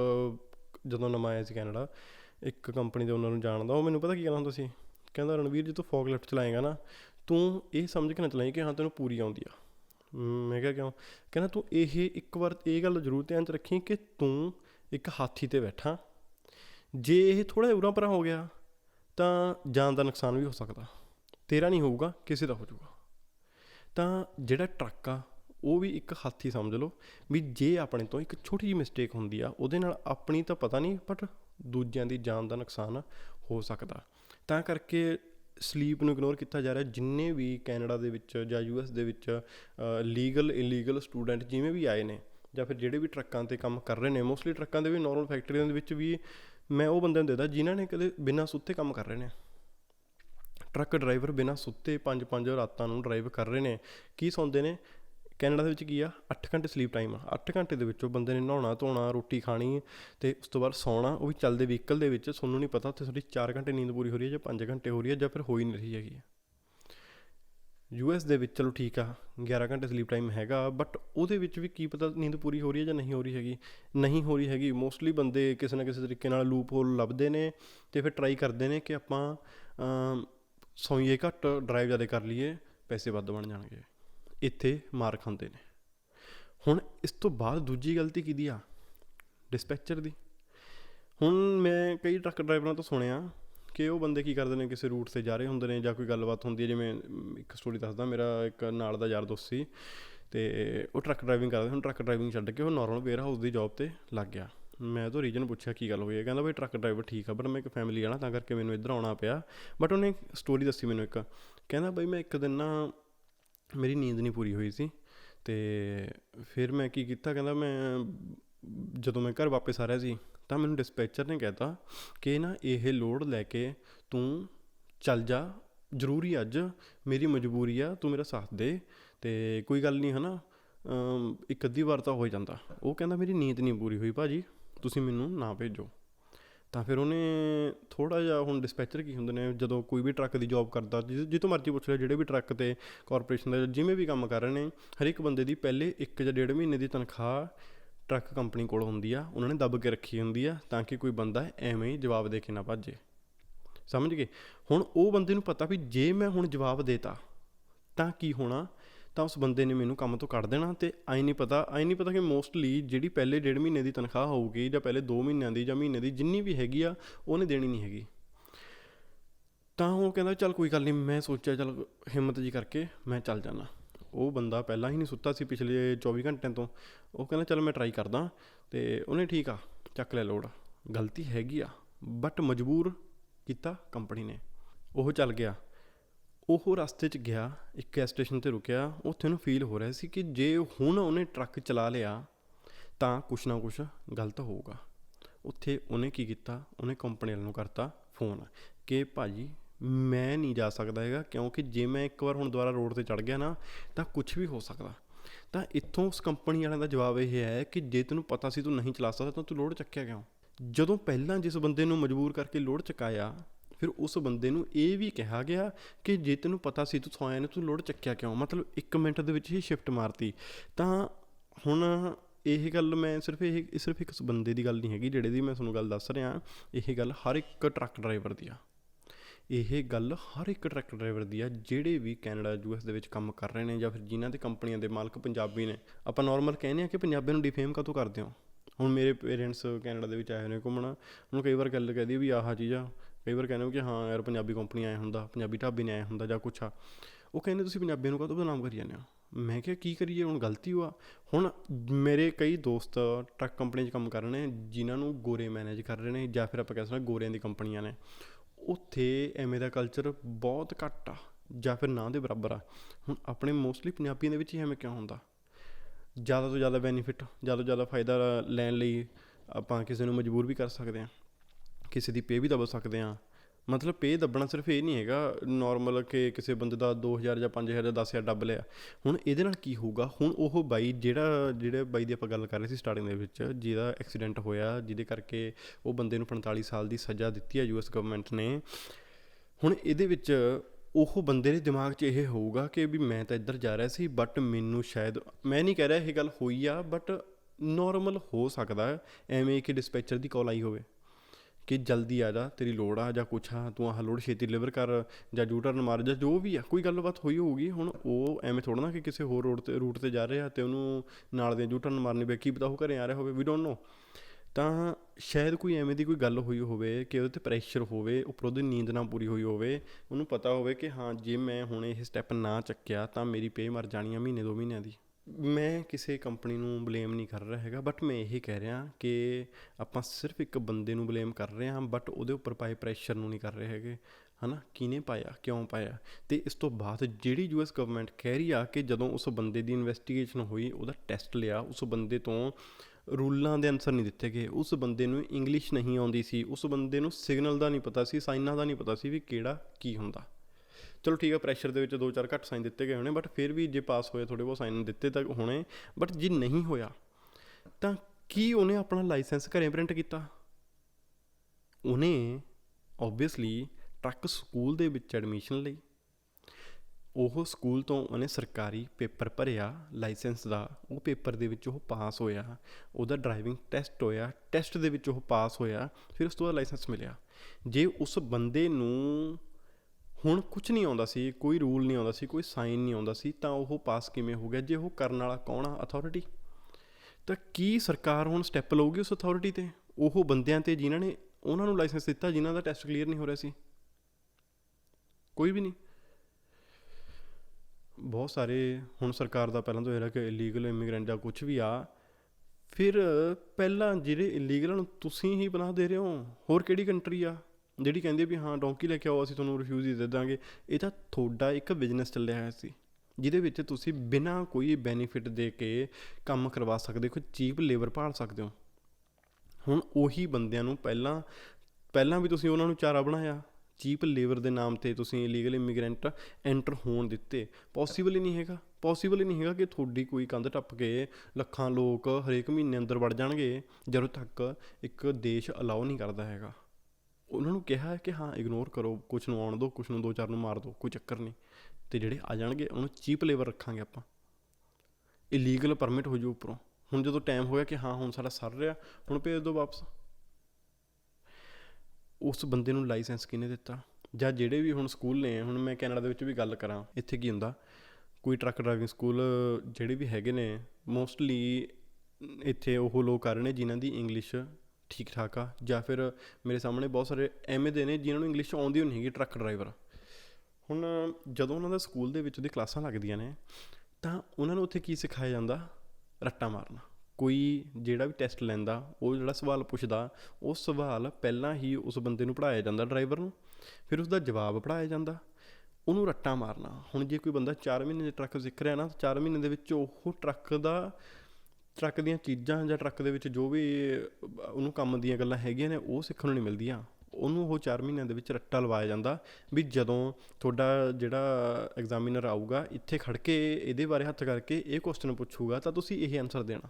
ਜਦੋਂ ਨਮਾਇਆ ਸੀ ਕੈਨੇਡਾ, ਇੱਕ ਕੰਪਨੀ ਦੇ ਉਹਨਾਂ ਨੂੰ ਜਾਣਦਾ, ਉਹ ਮੈਨੂੰ ਪਤਾ ਕੀ ਕਹਿੰਦਾ ਹੁੰਦਾ ਸੀ? ਕਹਿੰਦਾ, ਰਣਵੀਰ, ਜੇ ਤੂੰ ਫੋਗ ਲਿਫਟ ਚਲਾਏਗਾ ਨਾ, ਤੂੰ ਇਹ ਸਮਝ ਕੇ ਨਾ ਚਲਾਈ ਕਿ ਹਾਂ, ਤੈਨੂੰ ਪੂਰੀ ਆਉਂਦੀ ਆ। ਮੈਂ ਕਿਹਾ ਕਿਉਂ? ਕਹਿੰਦਾ ਤੂੰ ਇਹ ਇੱਕ ਵਾਰ ਇਹ ਗੱਲ ਜ਼ਰੂਰ ਧਿਆਨ 'ਚ ਰੱਖੀ ਕਿ ਤੂੰ ਇੱਕ ਹਾਥੀ ਤੇ ਬੈਠਾ। ਜੇ ਇਹ ਥੋੜਾ ਉਰਾਂ ਪਰਾਂ ਹੋ ਗਿਆ, ਤਾਂ ਜਾਨ ਦਾ ਨੁਕਸਾਨ ਵੀ ਹੋ ਸਕਦਾ। ਤੇਰਾ ਨਹੀਂ ਹੋਊਗਾ, ਕਿਸੇ ਦਾ ਹੋ ਜਾਊਗਾ। ਤਾਂ ਜਿਹੜਾ ਟਰੱਕ ਆ, ਉਹ ਵੀ ਇੱਕ ਹਾਥੀ ਸਮਝ ਲਓ ਵੀ ਜੇ ਆਪਣੇ ਤੋਂ ਇੱਕ ਛੋਟੀ ਜਿਹੀ ਮਿਸਟੇਕ ਹੁੰਦੀ ਆ, ਉਹਦੇ ਨਾਲ ਆਪਣੀ ਤਾਂ ਪਤਾ ਨਹੀਂ, ਬਟ ਦੂਜਿਆਂ ਦੀ ਜਾਨ ਦਾ ਨੁਕਸਾਨ ਹੋ ਸਕਦਾ। ਤਾਂ ਕਰਕੇ ਸਲੀਪ ਨੂੰ ਇਗਨੋਰ ਕੀਤਾ ਜਾ ਰਿਹਾ ਜਿੰਨੇ ਵੀ ਕੈਨੇਡਾ ਦੇ ਵਿੱਚ ਜਾਂ ਯੂਐਸ ਦੇ ਵਿੱਚ ਲੀਗਲ ਇਲੀਗਲ ਸਟੂਡੈਂਟ ਜਿਵੇਂ ਵੀ ਆਏ ਨੇ ਜਾਂ ਫਿਰ ਜਿਹੜੇ ਵੀ ਟਰੱਕਾਂ ਤੇ ਕੰਮ ਕਰ ਰਹੇ ਨੇ ਮੋਸਟਲੀ ਟਰੱਕਾਂ ਦੇ ਵੀ ਨਾਰਮਲ ਫੈਕਟਰੀਆਂ ਦੇ ਵਿੱਚ ਵੀ ਮੈਂ ਉਹ ਬੰਦਿਆਂ ਨੂੰ ਦੇਦਾ ਜਿਨ੍ਹਾਂ ਨੇ ਕਦੇ ਬਿਨਾਂ ਸੁੱਤੇ ਕੰਮ ਕਰ ਰਹੇ ਨੇ। ਟਰੱਕ ਡਰਾਈਵਰ ਬਿਨਾਂ ਸੁੱਤੇ 5-5 ਰਾਤਾਂ ਨੂੰ ਡਰਾਈਵ ਕਰ ਰਹੇ ਨੇ। ਕੀ ਸੌਂਦੇ ਨੇ? ਕੈਨੇਡਾ ਦੇ ਵਿੱਚ ਕੀ ਆ? 8 ਘੰਟੇ ਸਲੀਪ ਟਾਈਮ ਆ। 8 ਘੰਟੇ ਦੇ ਵਿੱਚੋਂ ਬੰਦੇ ਨੇ ਨਹਾਉਣਾ, ਧੋਣਾ, ਰੋਟੀ ਖਾਣੀ ਤੇ ਉਸ ਤੋਂ ਬਾਅਦ ਸੌਣਾ, ਉਹ ਵੀ ਚੱਲਦੇ ਵਹੀਕਲ ਦੇ ਵਿੱਚ। ਤੁਹਾਨੂੰ ਨਹੀਂ ਪਤਾ, ਉੱਥੇ ਤੁਹਾਡੀ 4 ਘੰਟੇ ਨੀਂਦ ਪੂਰੀ ਹੋ ਰਹੀ ਹੈ ਜਾਂ 5 ਘੰਟੇ ਹੋ ਰਹੀ ਹੈ ਜਾਂ ਫਿਰ ਹੋ ਹੀ ਨਹੀਂ ਰਹੀ ਹੈਗੀ ਯੂਐਸ ਦੇ ਵਿੱਚ ਚਲੋ ਠੀਕ ਆ 11 ਘੰਟੇ ਸਲੀਪ ਟਾਈਮ ਹੈਗਾ ਬਟ ਉਹਦੇ ਵਿੱਚ ਵੀ ਕੀ ਪਤਾ ਨੀਂਦ ਪੂਰੀ ਹੋ ਰਹੀ ਹੈ ਜਾਂ ਨਹੀਂ ਹੋ ਰਹੀ ਹੈਗੀ। ਨਹੀਂ ਹੋ ਰਹੀ ਹੈਗੀ ਮੋਸਟਲੀ ਬੰਦੇ ਕਿਸੇ ਨਾ ਕਿਸੇ ਤਰੀਕੇ ਨਾਲ ਲੂਪ ਹੋਲ ਲੱਭਦੇ ਨੇ ਤੇ ਫਿਰ ਟਰਾਈ ਕਰਦੇ ਨੇ ਕਿ ਆਪਾਂ ਸੌਈਏ ਘੱਟ ਡਰਾਈਵ ਜ਼ਿਆਦਾ ਕਰ ਲਈਏ, ਪੈਸੇ ਵੱਧ ਬਣ ਜਾਣਗੇ। ਇੱਥੇ ਮਾਰ ਖਾਂਦੇ ਨੇ। ਹੁਣ ਇਸ ਤੋਂ ਬਾਅਦ ਦੂਜੀ ਗਲਤੀ ਕਿਹਦੀ ਆ? ਡਿਸਪੈਚਰ ਦੀ। ਹੁਣ ਮੈਂ ਕਈ ਟਰੱਕ ਡਰਾਈਵਰਾਂ ਤੋਂ ਸੁਣਿਆ ਕਿ ਉਹ ਬੰਦੇ ਕੀ ਕਰਦੇ ਨੇ ਕਿਸੇ ਰੂਟ ਤੇ ਜਾ ਰਹੇ ਹੁੰਦੇ ਨੇ ਜਾਂ ਕੋਈ ਗੱਲਬਾਤ ਹੁੰਦੀ ਹੈ ਜਿਵੇਂ ਇੱਕ ਸਟੋਰੀ ਦੱਸਦਾ ਮੇਰਾ ਇੱਕ ਨਾਲ ਦਾ ਯਾਰ ਦੋਸਤ ਸੀ ਤੇ ਉਹ ਟਰੱਕ ਡਰਾਈਵਿੰਗ ਕਰਦਾ ਸੀ, ਹੁਣ ਟਰੱਕ ਡਰਾਈਵਿੰਗ ਛੱਡ ਕੇ ਉਹ ਨਾਰਮਲ ਵੇਅਰ ਹਾਊਸ ਦੀ ਜੌਬ ਤੇ ਲੱਗ ਗਿਆ। ਮੈਂ ਤਾਂ ਰੀਜਨ ਪੁੱਛਿਆ ਕੀ ਗੱਲ ਹੋਈ ਹੈ? ਕਹਿੰਦਾ ਬਈ ਟਰੱਕ ਡਰਾਈਵਰ ਠੀਕ ਆ ਪਰ ਮੈਂ ਇੱਕ ਫੈਮਿਲੀ ਆ ਨਾ ਤਾਂ ਕਰਕੇ ਮੈਨੂੰ ਇੱਧਰ ਆਉਣਾ ਪਿਆ। ਬਟ ਉਹਨੇ ਸਟੋਰੀ ਦੱਸੀ ਮੈਨੂੰ ਇੱਕ। ਕਹਿੰਦਾ ਬਈ ਮੈਂ ਇੱਕ ਦਿਨ ਨਾ ਮੇਰੀ ਨੀਂਦ ਨਹੀਂ ਪੂਰੀ ਹੋਈ ਸੀ ਤੇ ਫਿਰ ਮੈਂ ਕੀ ਕੀਤਾ ਕਹਿੰਦਾ ਮੈਂ ਜਦੋਂ ਮੈਂ ਘਰ ਵਾਪਸ ਆ ਰਿਹਾ ਸੀ ਤਾਂ ਮੈਨੂੰ ਡਿਸਪੈਚਰ ਨੇ ਕਹਿਤਾ ਕਿ ਨਾ ਇਹ ਲੋਡ ਲੈ ਕੇ ਤੂੰ ਚੱਲ ਜਾ ਜ਼ਰੂਰੀ ਅੱਜ ਮੇਰੀ ਮਜਬੂਰੀ ਆ ਤੂੰ ਮੇਰਾ ਸਾਥ ਦੇ ਤੇ ਕੋਈ ਗੱਲ ਨਹੀਂ ਹਨਾ ਅਮ, ਇੱਕ ਅੱਧੀ ਵਾਰ ਤਾਂ ਹੋ ਜਾਂਦਾ। ਉਹ ਕਹਿੰਦਾ ਮੇਰੀ ਨੀਂਦ ਨਹੀਂ ਪੂਰੀ ਹੋਈ ਭਾਜੀ ਤੁਸੀਂ ਮੈਨੂੰ ਨਾ ਭੇਜੋ। ਤਾਂ ਫਿਰ ਉਹਨੇ ਥੋੜਾ ਜਿਹਾ ਹੁਣ ਡਿਸਪੈਚਰ ਕੀ ਹੁੰਦੇ ਨੇ, ਜਦੋਂ ਕੋਈ ਵੀ ਟਰੱਕ ਦੀ ਜੌਬ ਕਰਦਾ, ਜਿ, ਜਿੱਥੋਂ ਮਰਜ਼ੀ ਪੁੱਛ ਲਿਓ ਜਿਹੜੇ ਵੀ ਟਰੱਕ ਤੇ ਕਾਰਪੋਰੇਸ਼ਨ ਦੇ ਜਿਵੇਂ ਵੀ ਕੰਮ ਕਰ ਰਹੇ ਨੇ ਹਰ ਇੱਕ ਬੰਦੇ ਦੀ ਪਹਿਲੇ ਇੱਕ ਜਾਂ ਡੇਢ ਮਹੀਨੇ ਦੀ ਤਨਖਾਹ ਟਰੱਕ ਕੰਪਨੀ ਕੋਲ ਹੁੰਦੀ ਆ, ਉਹਨਾਂ ਨੇ ਦੱਬ ਕੇ ਰੱਖੀ ਹੁੰਦੀ ਆ, ਤਾਂ ਕਿ ਕੋਈ ਬੰਦਾ ਐਵੇਂ ਹੀ ਜਵਾਬ ਦੇ ਕੇ ਨਾ ਭੱਜੇ। ਸਮਝ ਗਏ? ਹੁਣ ਉਹ ਬੰਦੇ ਨੂੰ ਪਤਾ ਵੀ ਜੇ ਮੈਂ ਹੁਣ ਜਵਾਬ ਦੇਤਾ, ਤਾਂ ਕੀ ਹੋਣਾ? ਤਾਂ ਉਸ ਬੰਦੇ ਨੇ ਮੈਨੂੰ ਕੰਮ ਤੋਂ ਕੱਢ ਦੇਣਾ ਤੇ ਆਈ ਨਹੀਂ ਪਤਾ ਆਈ ਨਹੀਂ ਪਤਾ ਕਿ ਮੋਸਟਲੀ ਜਿਹੜੀ ਪਹਿਲੇ ਡੇਢ ਮਹੀਨੇ ਦੀ ਤਨਖਾਹ ਹੋਊਗੀ ਜਾਂ ਪਹਿਲੇ 2 ਮਹੀਨਿਆਂ ਦੀ ਜਾਂ ਮਹੀਨੇ ਦੀ ਜਿੰਨੀ ਵੀ ਹੈਗੀ ਆ, ਉਹਨੇ ਦੇਣੀ ਨਹੀਂ ਹੈਗੀ। ਤਾਂ ਉਹ ਕਹਿੰਦਾ, ਚੱਲ ਕੋਈ ਗੱਲ ਨਹੀਂ, ਮੈਂ ਸੋਚਿਆ, ਚੱਲ ਹਿੰਮਤ ਜੀ ਕਰਕੇ ਮੈਂ ਚੱਲ ਜਾਣਾ ਉਹ ਬੰਦਾ ਪਹਿਲਾਂ ਹੀ ਨਹੀਂ ਸੁੱਤਾ ਸੀ ਪਿਛਲੇ 24 ਘੰਟਿਆਂ ਤੋਂ। ਉਹ ਕਹਿੰਦਾ, ਚੱਲ ਮੈਂ ਟਰਾਈ ਕਰਦਾ ਤੇ ਉਹਨੇ ਠੀਕ ਆ, ਚੱਕ ਲੈ ਲੋੜ। ਗਲਤੀ ਹੈਗੀ ਆ ਬਟ ਮਜਬੂਰ ਕੀਤਾ ਕੰਪਨੀ ਨੇ। ਉਹ ਚੱਲ ਗਿਆ। ਉਹ ਰਸਤੇ 'ਚ ਗਿਆ, ਇੱਕ ਗੈਸ ਸਟੇਸ਼ਨ ਤੇ ਰੁਕਿਆ, ਉੱਥੇ ਉਹਨੂੰ ਫੀਲ ਹੋ ਰਿਹਾ ਸੀ ਕਿ ਜੇ ਹੁਣ ਉਹਨੇ ਟਰੱਕ ਚਲਾ ਲਿਆ, ਤਾਂ ਕੁਛ ਨਾ ਕੁਛ ਗਲਤ ਹੋਊਗਾ। ਉੱਥੇ ਉਹਨੇ ਕੀ ਕੀਤਾ? ਉਹਨੇ ਕੰਪਨੀ ਵਾਲਿਆਂ ਨੂੰ ਕਰਤਾ ਫੋਨ ਕਿ ਭਾਜੀ, ਮੈਂ ਨਹੀਂ ਜਾ ਸਕਦਾ ਹੈਗਾ, ਕਿਉਂਕਿ ਜੇ ਮੈਂ ਇੱਕ ਵਾਰ ਹੁਣ ਦੁਬਾਰਾ ਰੋਡ ਤੇ ਚੜ ਗਿਆ ਨਾ, ਤਾਂ ਕੁਝ ਵੀ ਹੋ ਸਕਦਾ। ਤਾਂ ਇੱਥੋਂ ਉਸ ਕੰਪਨੀ ਵਾਲਿਆਂ ਦਾ ਜਵਾਬ ਇਹ ਹੈ ਕਿ ਜੇ ਤੈਨੂੰ ਪਤਾ ਸੀ ਤੂੰ ਨਹੀਂ ਚਲਾ ਸਕਦਾ, ਤਾਂ ਤੂੰ ਲੋਡ ਚੱਕਿਆ ਕਿਉਂ? ਜਦੋਂ ਪਹਿਲਾਂ ਜਿਸ ਬੰਦੇ ਨੂੰ ਮਜਬੂਰ ਕਰਕੇ ਲੋਡ ਚਕਾਇਆ ਫਿਰ ਉਸ ਬੰਦੇ ਨੂੰ ਇਹ ਵੀ ਕਿਹਾ ਗਿਆ ਕਿ ਜੇ ਤੈਨੂੰ ਪਤਾ ਸੀ ਤੂੰ ਸੋਇਆ ਨੇ, ਤੂੰ ਲੋਡ ਚੱਕਿਆ ਕਿਉਂ? ਮਤਲਬ 1 ਮਿੰਟ ਦੇ ਵਿੱਚ ਹੀ ਸ਼ਿਫਟ ਮਾਰਤੀ। ਤਾਂ ਹੁਣ ਇਹ ਗੱਲ ਮੈਂ ਸਿਰਫ ਇਹ, ਸਿਰਫ ਇੱਕ ਬੰਦੇ ਦੀ ਗੱਲ ਨਹੀਂ ਹੈਗੀ, ਜਿਹੜੇ ਦੀ ਮੈਂ ਤੁਹਾਨੂੰ ਗੱਲ ਦੱਸ ਰਿਹਾ, ਇਹ ਗੱਲ ਹਰ ਇੱਕ ਟਰੱਕ ਡਰਾਈਵਰ ਦੀ ਆ। ਇਹ ਗੱਲ ਹਰ ਇੱਕ ਟਰੱਕ ਡਰਾਈਵਰ ਦੀ ਆ, ਜਿਹੜੇ ਵੀ ਕੈਨੇਡਾ ਯੂਐਸ ਦੇ ਵਿੱਚ ਕੰਮ ਕਰ ਰਹੇ ਨੇ ਜਾਂ ਫਿਰ ਜਿਨ੍ਹਾਂ ਦੇ ਕੰਪਨੀਆਂ ਦੇ ਮਾਲਕ ਪੰਜਾਬੀ ਨੇ। ਆਪਾਂ ਨਾਰਮਲ ਕਹਿੰਦੇ ਆ ਕਿ ਪੰਜਾਬੀਆਂ ਨੂੰ ਡਿਫੇਮ ਕਾਹਤੋਂ ਕਰਦੇ ਹੋ? ਹੁਣ ਮੇਰੇ ਪੇਰੈਂਟਸ ਕੈਨੇਡਾ ਦੇ ਵਿੱਚ ਆਏ ਹੋਏ ਨੇ ਘੁੰਮਣ। ਉਹਨੂੰ ਕਈ ਵਾਰ ਗੱਲ ਕਹਦੀ ਵੀ ਆਹ ਚੀਜ਼ ਆ ਕਈ ਵਾਰ ਕਹਿੰਦੇ ਹੋ ਕਿ ਹਾਂ ਯਾਰ ਪੰਜਾਬੀ ਕੰਪਨੀ ਆਇਆ ਹੁੰਦਾ, ਪੰਜਾਬੀ ਢਾਬੇ ਨੇ ਆਇਆ ਹੁੰਦਾ ਜਾਂ ਕੁਛ ਆ। ਉਹ ਕਹਿੰਦੇ ਤੁਸੀਂ ਪੰਜਾਬੀਆਂ ਨੂੰ ਕਾਹਤੋਂ ਬਦਨਾਮ ਕਰੀ ਜਾਂਦੇ ਹੋ? ਮੈਂ ਕਿਹਾ ਕੀ ਕਰੀਏ, ਹੁਣ ਗਲਤੀ ਹੋਆ ਹੁਣ ਮੇਰੇ ਕਈ ਦੋਸਤ ਟਰੱਕ ਕੰਪਨੀ 'ਚ ਕੰਮ ਕਰ ਰਹੇ ਨੇ, ਜਿਨ੍ਹਾਂ ਨੂੰ ਗੋਰੇ ਮੈਨੇਜ ਕਰ ਰਹੇ ਨੇ ਜਾਂ ਫਿਰ ਆਪਾਂ ਕਹਿ ਸਕਦੇ ਹਾਂ ਗੋਰਿਆਂ ਦੀ ਕੰਪਨੀਆਂ ਨੇ। ਉੱਥੇ ਐਵੇਂ ਦਾ ਕਲਚਰ ਬਹੁਤ ਘੱਟ ਆ, ਜਾਂ ਫਿਰ ਨਾ ਦੇ ਬਰਾਬਰ ਆ। ਹੁਣ ਆਪਣੇ ਮੋਸਟਲੀ ਪੰਜਾਬੀਆਂ ਦੇ ਵਿੱਚ ਹੀ ਐਵੇਂ ਕਿਉਂ ਹੁੰਦਾ? ਜ਼ਿਆਦਾ ਤੋਂ ਜ਼ਿਆਦਾ ਬੈਨੀਫਿਟ ਜ਼ਿਆਦਾ ਤੋਂ ਜ਼ਿਆਦਾ ਫਾਇਦਾ ਲੈਣ ਲਈ ਆਪਾਂ ਕਿਸੇ ਨੂੰ ਮਜਬੂਰ ਵੀ ਕਰ ਸਕਦੇ ਹਾਂ। ਕਿਸੇ ਦੀ ਪੇ ਵੀ ਦਬ ਸਕਦੇ ਹਾਂ। ਮਤਲਬ ਪੇ ਦੱਬਣਾ ਸਿਰਫ ਇਹ ਨਹੀਂ ਹੈਗਾ ਨਾਰਮਲ ਕਿ ਕਿਸੇ ਬੰਦੇ ਦਾ 2000 ਜਾਂ 5000 ਜਾਂ 10000 ਡੱਬ ਲਿਆ। ਹੁਣ ਇਹਦੇ ਨਾਲ ਕੀ ਹੋਊਗਾ? ਹੁਣ ਉਹ ਬਾਈ ਜਿਹੜਾ, ਜਿਹੜੇ ਬਾਈ ਦੀ ਆਪਾਂ ਗੱਲ ਕਰ ਰਹੇ ਸੀ ਸਟਾਰਟਿੰਗ ਦੇ ਵਿੱਚ, ਜਿਹਦਾ ਐਕਸੀਡੈਂਟ ਹੋਇਆ, ਜਿਹਦੇ ਕਰਕੇ ਉਹ ਬੰਦੇ ਨੂੰ 45 ਸਾਲ ਦੀ ਸਜ਼ਾ ਦਿੱਤੀ ਹੈ ਯੂਐਸ ਗਵਰਨਮੈਂਟ ਨੇ। ਹੁਣ ਇਹਦੇ ਵਿੱਚ ਉਹ ਬੰਦੇ ਦੇ ਦਿਮਾਗ 'ਚ ਇਹ ਹੋਊਗਾ ਕਿ ਵੀ ਮੈਂ ਤਾਂ ਇੱਧਰ ਜਾ ਰਿਹਾ ਸੀ ਬਟ ਮੈਨੂੰ ਸ਼ਾਇਦ, ਮੈਂ ਨਹੀਂ ਕਹਿ ਰਿਹਾ ਇਹ ਗੱਲ ਹੋਈ ਆ ਬਟ ਨਾਰਮਲ ਹੋ ਸਕਦਾ ਐਵੇਂ ਕਿ ਡਿਸਪੈਚਰ ਦੀ ਕਾਲ ਆਈ ਹੋਵੇ। ਕਿ ਜਲਦੀ ਆ ਜਾ, ਤੇਰੀ ਲੋੜ ਆ ਜਾਂ ਕੁਛ ਆ, ਤੂੰ ਆਹ ਲੋਡ ਛੇਤੀ ਡਿਲੀਵਰ ਕਰ ਜਾਂ ਯੂ ਮਾਰ ਜਾਂ ਜੋ ਵੀ ਆ, ਕੋਈ ਗੱਲਬਾਤ ਹੋਈ ਹੋਊਗੀ, ਹੁਣ ਉਹ ਐਵੇਂ ਥੋੜਾ ਨਾ ਕਿ ਕਿਸੇ ਹੋਰ ਰੋਡ ਤੇ ਰੂਟ ਤੇ ਜਾ ਰਿਹਾ ਤੇ ਉਹਨੂੰ ਨਾਲ ਦੇ ਯੂਟਰਨ ਮਾਰਨੀ ਪਏ ਕੀ ਪਤਾ ਉਹ ਘਰੇ ਆ ਰਿਹਾ ਹੋਵੇ ਵੀ ਡੋਨਟ ਨੋ ਤਾਂ ਸ਼ਾਇਦ ਕੋਈ ਐਵੇਂ ਦੀ ਕੋਈ ਗੱਲ ਹੋਈ ਹੋਵੇ ਕਿ ਉਹਦੇ ਤੇ ਪ੍ਰੈਸ਼ਰ ਹੋਵੇ, ਉੱਪਰੋਂ ਦੀ ਨੀਂਦ ਨਾ ਪੂਰੀ ਹੋਈ ਹੋਵੇ, ਉਹਨੂੰ ਪਤਾ ਹੋਵੇ ਕਿ ਹਾਂ, ਜੇ ਮੈਂ ਹੁਣ ਇਹ ਸਟੈਪ ਨਾ ਚੱਕਿਆ, ਤਾਂ ਮੇਰੀ ਪੇ ਮਰ ਜਾਣੀ ਆ ਮਹੀਨੇ, ਦੋ ਮਹੀਨਿਆਂ ਦੀ। ਮੈਂ ਕਿਸੇ ਕੰਪਨੀ ਨੂੰ ਬਲੇਮ ਨਹੀਂ ਕਰ ਰਿਹਾ ਹੈਗਾ ਬਟ ਮੈਂ ਇਹ ਕਹਿ ਰਿਹਾ ਕਿ ਆਪਾਂ ਸਿਰਫ ਇੱਕ ਬੰਦੇ ਨੂੰ ਬਲੇਮ ਕਰ ਰਹੇ ਹਾਂ ਬਟ ਉਹਦੇ ਉੱਪਰ ਪਾਏ ਪ੍ਰੈਸ਼ਰ ਨੂੰ ਨਹੀਂ ਕਰ ਰਹੇ ਹੈਗੇ, ਹਨਾ? ਕਿਹਨੇ ਪਾਇਆ, ਕਿਉਂ ਪਾਇਆ? ਤੇ ਇਸ ਤੋਂ ਬਾਅਦ ਜਿਹੜੀ ਯੂਐਸ ਗਵਰਨਮੈਂਟ ਕਹਿ ਰਹੀ ਆ ਕਿ ਜਦੋਂ ਉਸ ਬੰਦੇ ਦੀ ਇਨਵੈਸਟੀਗੇਸ਼ਨ ਹੋਈ, ਉਹਦਾ ਟੈਸਟ ਲਿਆ, ਉਸ ਬੰਦੇ ਤੋਂ ਰੂਲਾਂ ਦੇ ਆਨਸਰ ਨਹੀਂ ਦਿੱਤੇ ਗਏ, ਉਸ ਬੰਦੇ ਨੂੰ ਇੰਗਲਿਸ਼ ਨਹੀਂ ਆਉਂਦੀ ਸੀ, ਉਸ ਬੰਦੇ ਨੂੰ ਸਿਗਨਲ ਦਾ ਨਹੀਂ ਪਤਾ ਸੀ, ਸਾਈਨਾਂ ਦਾ ਨਹੀਂ ਪਤਾ ਸੀ ਵੀ ਕਿਹੜਾ ਕੀ ਹੁੰਦਾ। ਚਲੋ ਠੀਕ ਆ ਪ੍ਰੈਸ਼ਰ ਦੇ ਵਿੱਚ ਦੋ ਚਾਰ ਘੱਟ ਸਾਈਨ ਦਿੱਤੇ ਗਏ ਹੋਣੇ ਬਟ ਫਿਰ ਵੀ ਜੇ ਪਾਸ ਹੋਏ ਥੋੜੇ ਬਹੁਤ ਸਾਈਨ ਦਿੱਤੇ ਤਾਂ ਹੋਣੇ ਬਟ ਜੇ ਨਹੀਂ ਹੋਇਆ, ਤਾਂ ਕੀ ਉਹਨੇ ਆਪਣਾ ਲਾਇਸੈਂਸ ਘਰੇ ਪ੍ਰਿੰਟ ਕੀਤਾ? ਉਹਨੇ ਆਬਵੀਅਸਲੀ ਟਰੱਕ ਸਕੂਲ ਦੇ ਵਿੱਚ ਐਡਮਿਸ਼ਨ ਲਈ। ਉਹ ਸਕੂਲ ਤੋਂ ਉਹਨੇ ਸਰਕਾਰੀ ਪੇਪਰ ਭਰਿਆ ਲਾਇਸੈਂਸ ਦਾ, ਉਹ ਪੇਪਰ ਦੇ ਵਿੱਚ ਉਹ ਪਾਸ ਹੋਇਆ, ਉਹਦਾ ਡਰਾਈਵਿੰਗ ਟੈਸਟ ਹੋਇਆ ਟੈਸਟ ਦੇ ਵਿੱਚ ਉਹ ਪਾਸ ਹੋਇਆ, ਫਿਰ ਉਸ ਤੋਂ ਬਾਅਦ ਲਾਇਸੈਂਸ ਮਿਲਿਆ। ਜੇ ਉਸ ਬੰਦੇ ਨੂੰ ਹੁਣ ਕੁਝ ਨਹੀਂ ਆਉਂਦਾ ਸੀ, ਕੋਈ ਰੂਲ ਨਹੀਂ ਆਉਂਦਾ ਸੀ, ਕੋਈ ਸਾਈਨ ਨਹੀਂ ਆਉਂਦਾ ਸੀ, ਤਾਂ ਉਹ ਪਾਸ ਕਿਵੇਂ ਹੋ ਗਿਆ? ਜੇ ਉਹ ਕਰਨ ਵਾਲਾ ਕੌਣ ਆ? ਅਥਾਰਟੀ ਤਾਂ ਕੀ ਸਰਕਾਰ ਹੁਣ ਸਟੈਪ ਲਊਗੀ ਉਸ ਅਥਾਰਟੀ ਤੇ? ਉਹ ਬੰਦਿਆਂ ਤੇ ਜਿਨ੍ਹਾਂ ਨੇ ਉਹਨਾਂ ਨੂੰ ਲਾਇਸੈਂਸ ਦਿੱਤਾ, ਜਿਨ੍ਹਾਂ ਦਾ ਟੈਸਟ ਕਲੀਅਰ ਨਹੀਂ ਹੋ ਰਿਹਾ ਸੀ। ਕੋਈ ਵੀ ਨਹੀਂ। ਬਹੁਤ ਸਾਰੇ ਹੁਣ ਸਰਕਾਰ ਦਾ ਪਹਿਲਾਂ ਤੋਂ ਇਹ ਰਿਹਾ ਕਿ ਇਲੀਗਲ ਇਮੀਗ੍ਰੈਂਟ ਜਾਂ ਕੁਝ ਵੀ ਆ, ਫਿਰ ਪਹਿਲਾਂ ਜਿਹੜੇ ਇਲੀਗਲ ਨੂੰ ਤੁਸੀਂ ਹੀ ਬਣਾ ਦੇ ਰਹੇ ਹੋ। ਹੋਰ ਕਿਹੜੀ ਕੰਟਰੀ ਆ? ਜਿਹੜੀ ਕਹਿੰਦੀ ਵੀ ਹਾਂ ਡੋਂਕੀ ਲੈ ਕੇ ਆਓ, ਅਸੀਂ ਤੁਹਾਨੂੰ ਰਿਫਿਊਜ਼ ਹੀ ਦੇ ਦਾਂਗੇ। ਇਹ ਤਾਂ ਤੁਹਾਡਾ ਇੱਕ ਬਿਜ਼ਨਸ ਚੱਲਿਆ ਹੋਇਆ ਸੀ, ਜਿਹਦੇ ਵਿੱਚ ਤੁਸੀਂ ਬਿਨਾਂ ਕੋਈ ਬੈਨੀਫਿਟ ਦੇ ਕੇ ਕੰਮ ਕਰਵਾ ਸਕਦੇ ਹੋ ਚੀਪ ਲੇਬਰ ਭਾਲ ਸਕਦੇ ਹੋ। ਹੁਣ ਉਹੀ ਬੰਦਿਆਂ ਨੂੰ ਪਹਿਲਾਂ ਪਹਿਲਾਂ ਵੀ ਤੁਸੀਂ ਉਹਨਾਂ ਨੂੰ ਚਾਰਾ ਬਣਾਇਆ ਚੀਪ ਲੇਬਰ ਦੇ ਨਾਮ ਤੇ ਤੁਸੀਂ ਇਲੀਗਲ ਇਮੀਗ੍ਰੈਂਟ ਐਂਟਰ ਹੋਣ ਦਿੱਤੇ। ਪੋਸੀਬਲ ਹੀ ਨਹੀਂ ਹੈਗਾ ਪੋਸੀਬਲ ਹੀ ਨਹੀਂ ਹੈਗਾ ਕਿ ਤੁਹਾਡੀ ਕੋਈ ਕੰਧ ਟੱਪ ਕੇ ਲੱਖਾਂ ਲੋਕ ਹਰੇਕ ਮਹੀਨੇ ਅੰਦਰ ਵੜ ਜਾਣਗੇ, ਜਦੋਂ ਤੱਕ ਇੱਕ ਦੇਸ਼ ਅਲਾਉ ਨਹੀਂ ਕਰਦਾ ਹੈਗਾ। ਉਹਨਾਂ ਨੂੰ ਕਿਹਾ ਕਿ ਹਾਂ ਇਗਨੋਰ ਕਰੋ ਕੁਝ ਨੂੰ ਆਉਣ ਦਿਓ ਕੁਝ ਨੂੰ ਦੋ ਚਾਰ ਨੂੰ ਮਾਰ ਦਿਓ ਕੋਈ ਚੱਕਰ ਨਹੀਂ। ਤੇ ਜਿਹੜੇ ਆ ਜਾਣਗੇ, ਉਹਨੂੰ ਚੀਪ ਲੇਬਰ ਰੱਖਾਂਗੇ ਆਪਾਂ। ਇਲੀਗਲ ਪਰਮਿਟ ਹੋ ਜੂ ਉੱਪਰੋਂ। ਹੁਣ ਜਦੋਂ ਟਾਈਮ ਹੋਇਆ ਕਿ ਹਾਂ, ਹੁਣ ਸਾਡਾ ਸਰ ਰਿਹਾ, ਹੁਣ ਭੇਜ ਦਿਓ ਵਾਪਸ। ਉਸ ਬੰਦੇ ਨੂੰ ਲਾਇਸੈਂਸ ਕਿਹਨੇ ਦਿੱਤਾ? ਜਾਂ ਜਿਹੜੇ ਵੀ ਹੁਣ ਸਕੂਲ ਨੇ, ਹੁਣ ਮੈਂ ਕੈਨੇਡਾ ਦੇ ਵਿੱਚ ਵੀ ਗੱਲ ਕਰਾਂ, ਇੱਥੇ ਕੀ ਹੁੰਦਾ? ਕੋਈ ਟਰੱਕ ਡਰਾਈਵਿੰਗ ਸਕੂਲ ਜਿਹੜੇ ਵੀ ਹੈਗੇ ਨੇ ਮੋਸਟਲੀ ਇੱਥੇ ਉਹ ਲੋਕ ਕਰ ਰਹੇ ਨੇ ਜਿਨ੍ਹਾਂ ਦੀ ਇੰਗਲਿਸ਼ ਠੀਕ ਠਾਕ ਆ। ਜਾਂ ਫਿਰ ਮੇਰੇ ਸਾਹਮਣੇ ਬਹੁਤ ਸਾਰੇ ਐਵੇਂ ਦੇ ਨੇ ਜਿਨ੍ਹਾਂ ਨੂੰ ਇੰਗਲਿਸ਼ ਆਉਂਦੀ ਨਹੀਂ ਹੈਗੀ ਟਰੱਕ ਡਰਾਈਵਰ ਹੁਣ ਜਦੋਂ ਉਹਨਾਂ ਦਾ ਸਕੂਲ ਦੇ ਵਿੱਚ ਉਹਦੀ ਕਲਾਸਾਂ ਲੱਗਦੀਆਂ ਨੇ, ਤਾਂ ਉਹਨਾਂ ਨੂੰ ਉੱਥੇ ਕੀ ਸਿਖਾਇਆ ਜਾਂਦਾ? ਰੱਟਾ ਮਾਰਨਾ। ਕੋਈ ਜਿਹੜਾ ਵੀ ਟੈਸਟ ਲੈਂਦਾ, ਉਹ ਜਿਹੜਾ ਸਵਾਲ ਪੁੱਛਦਾ, ਉਹ ਸਵਾਲ ਪਹਿਲਾਂ ਹੀ ਉਸ ਬੰਦੇ ਨੂੰ ਪੜਾਇਆ ਜਾਂਦਾ ਡਰਾਈਵਰ ਨੂੰ। ਫਿਰ ਉਸ ਦਾ ਜਵਾਬ ਪੜਾਇਆ ਜਾਂਦਾ। ਉਹਨੂੰ ਰੱਟਾ ਮਾਰਨਾ। ਹੁਣ ਜੇ ਕੋਈ ਬੰਦਾ 4 ਮਹੀਨੇ ਦੇ ਟਰੱਕ ਸਿੱਖ ਰਿਹਾ ਨਾ, ਤਾਂ 4 ਮਹੀਨੇ ਦੇ ਵਿੱਚ ਉਹ ਟਰੱਕ ਦਾ ਟਰੱਕ ਦੀਆਂ ਚੀਜ਼ਾਂ ਜਾਂ ਟਰੱਕ ਦੇ ਵਿੱਚ ਜੋ ਵੀ ਉਹਨੂੰ ਕੰਮ ਦੀਆਂ ਗੱਲਾਂ ਹੈਗੀਆਂ ਨੇ, ਉਹ ਸਿੱਖਣ ਨੂੰ ਨਹੀਂ ਮਿਲਦੀਆਂ। ਉਹਨੂੰ ਉਹ 4 ਮਹੀਨਿਆਂ ਦੇ ਵਿੱਚ ਰੱਟਾ ਲਵਾਇਆ ਜਾਂਦਾ ਵੀ ਜਦੋਂ ਤੁਹਾਡਾ ਜਿਹੜਾ ਐਗਜ਼ਾਮੀਨਰ ਆਊਗਾ, ਇੱਥੇ ਖੜ ਕੇ ਇਹਦੇ ਬਾਰੇ ਹੱਥ ਕਰਕੇ ਇਹ ਕੁਐਸਚਨ ਪੁੱਛੂਗਾ, ਤਾਂ ਤੁਸੀਂ ਇਹ ਆਨਸਰ ਦੇਣਾ।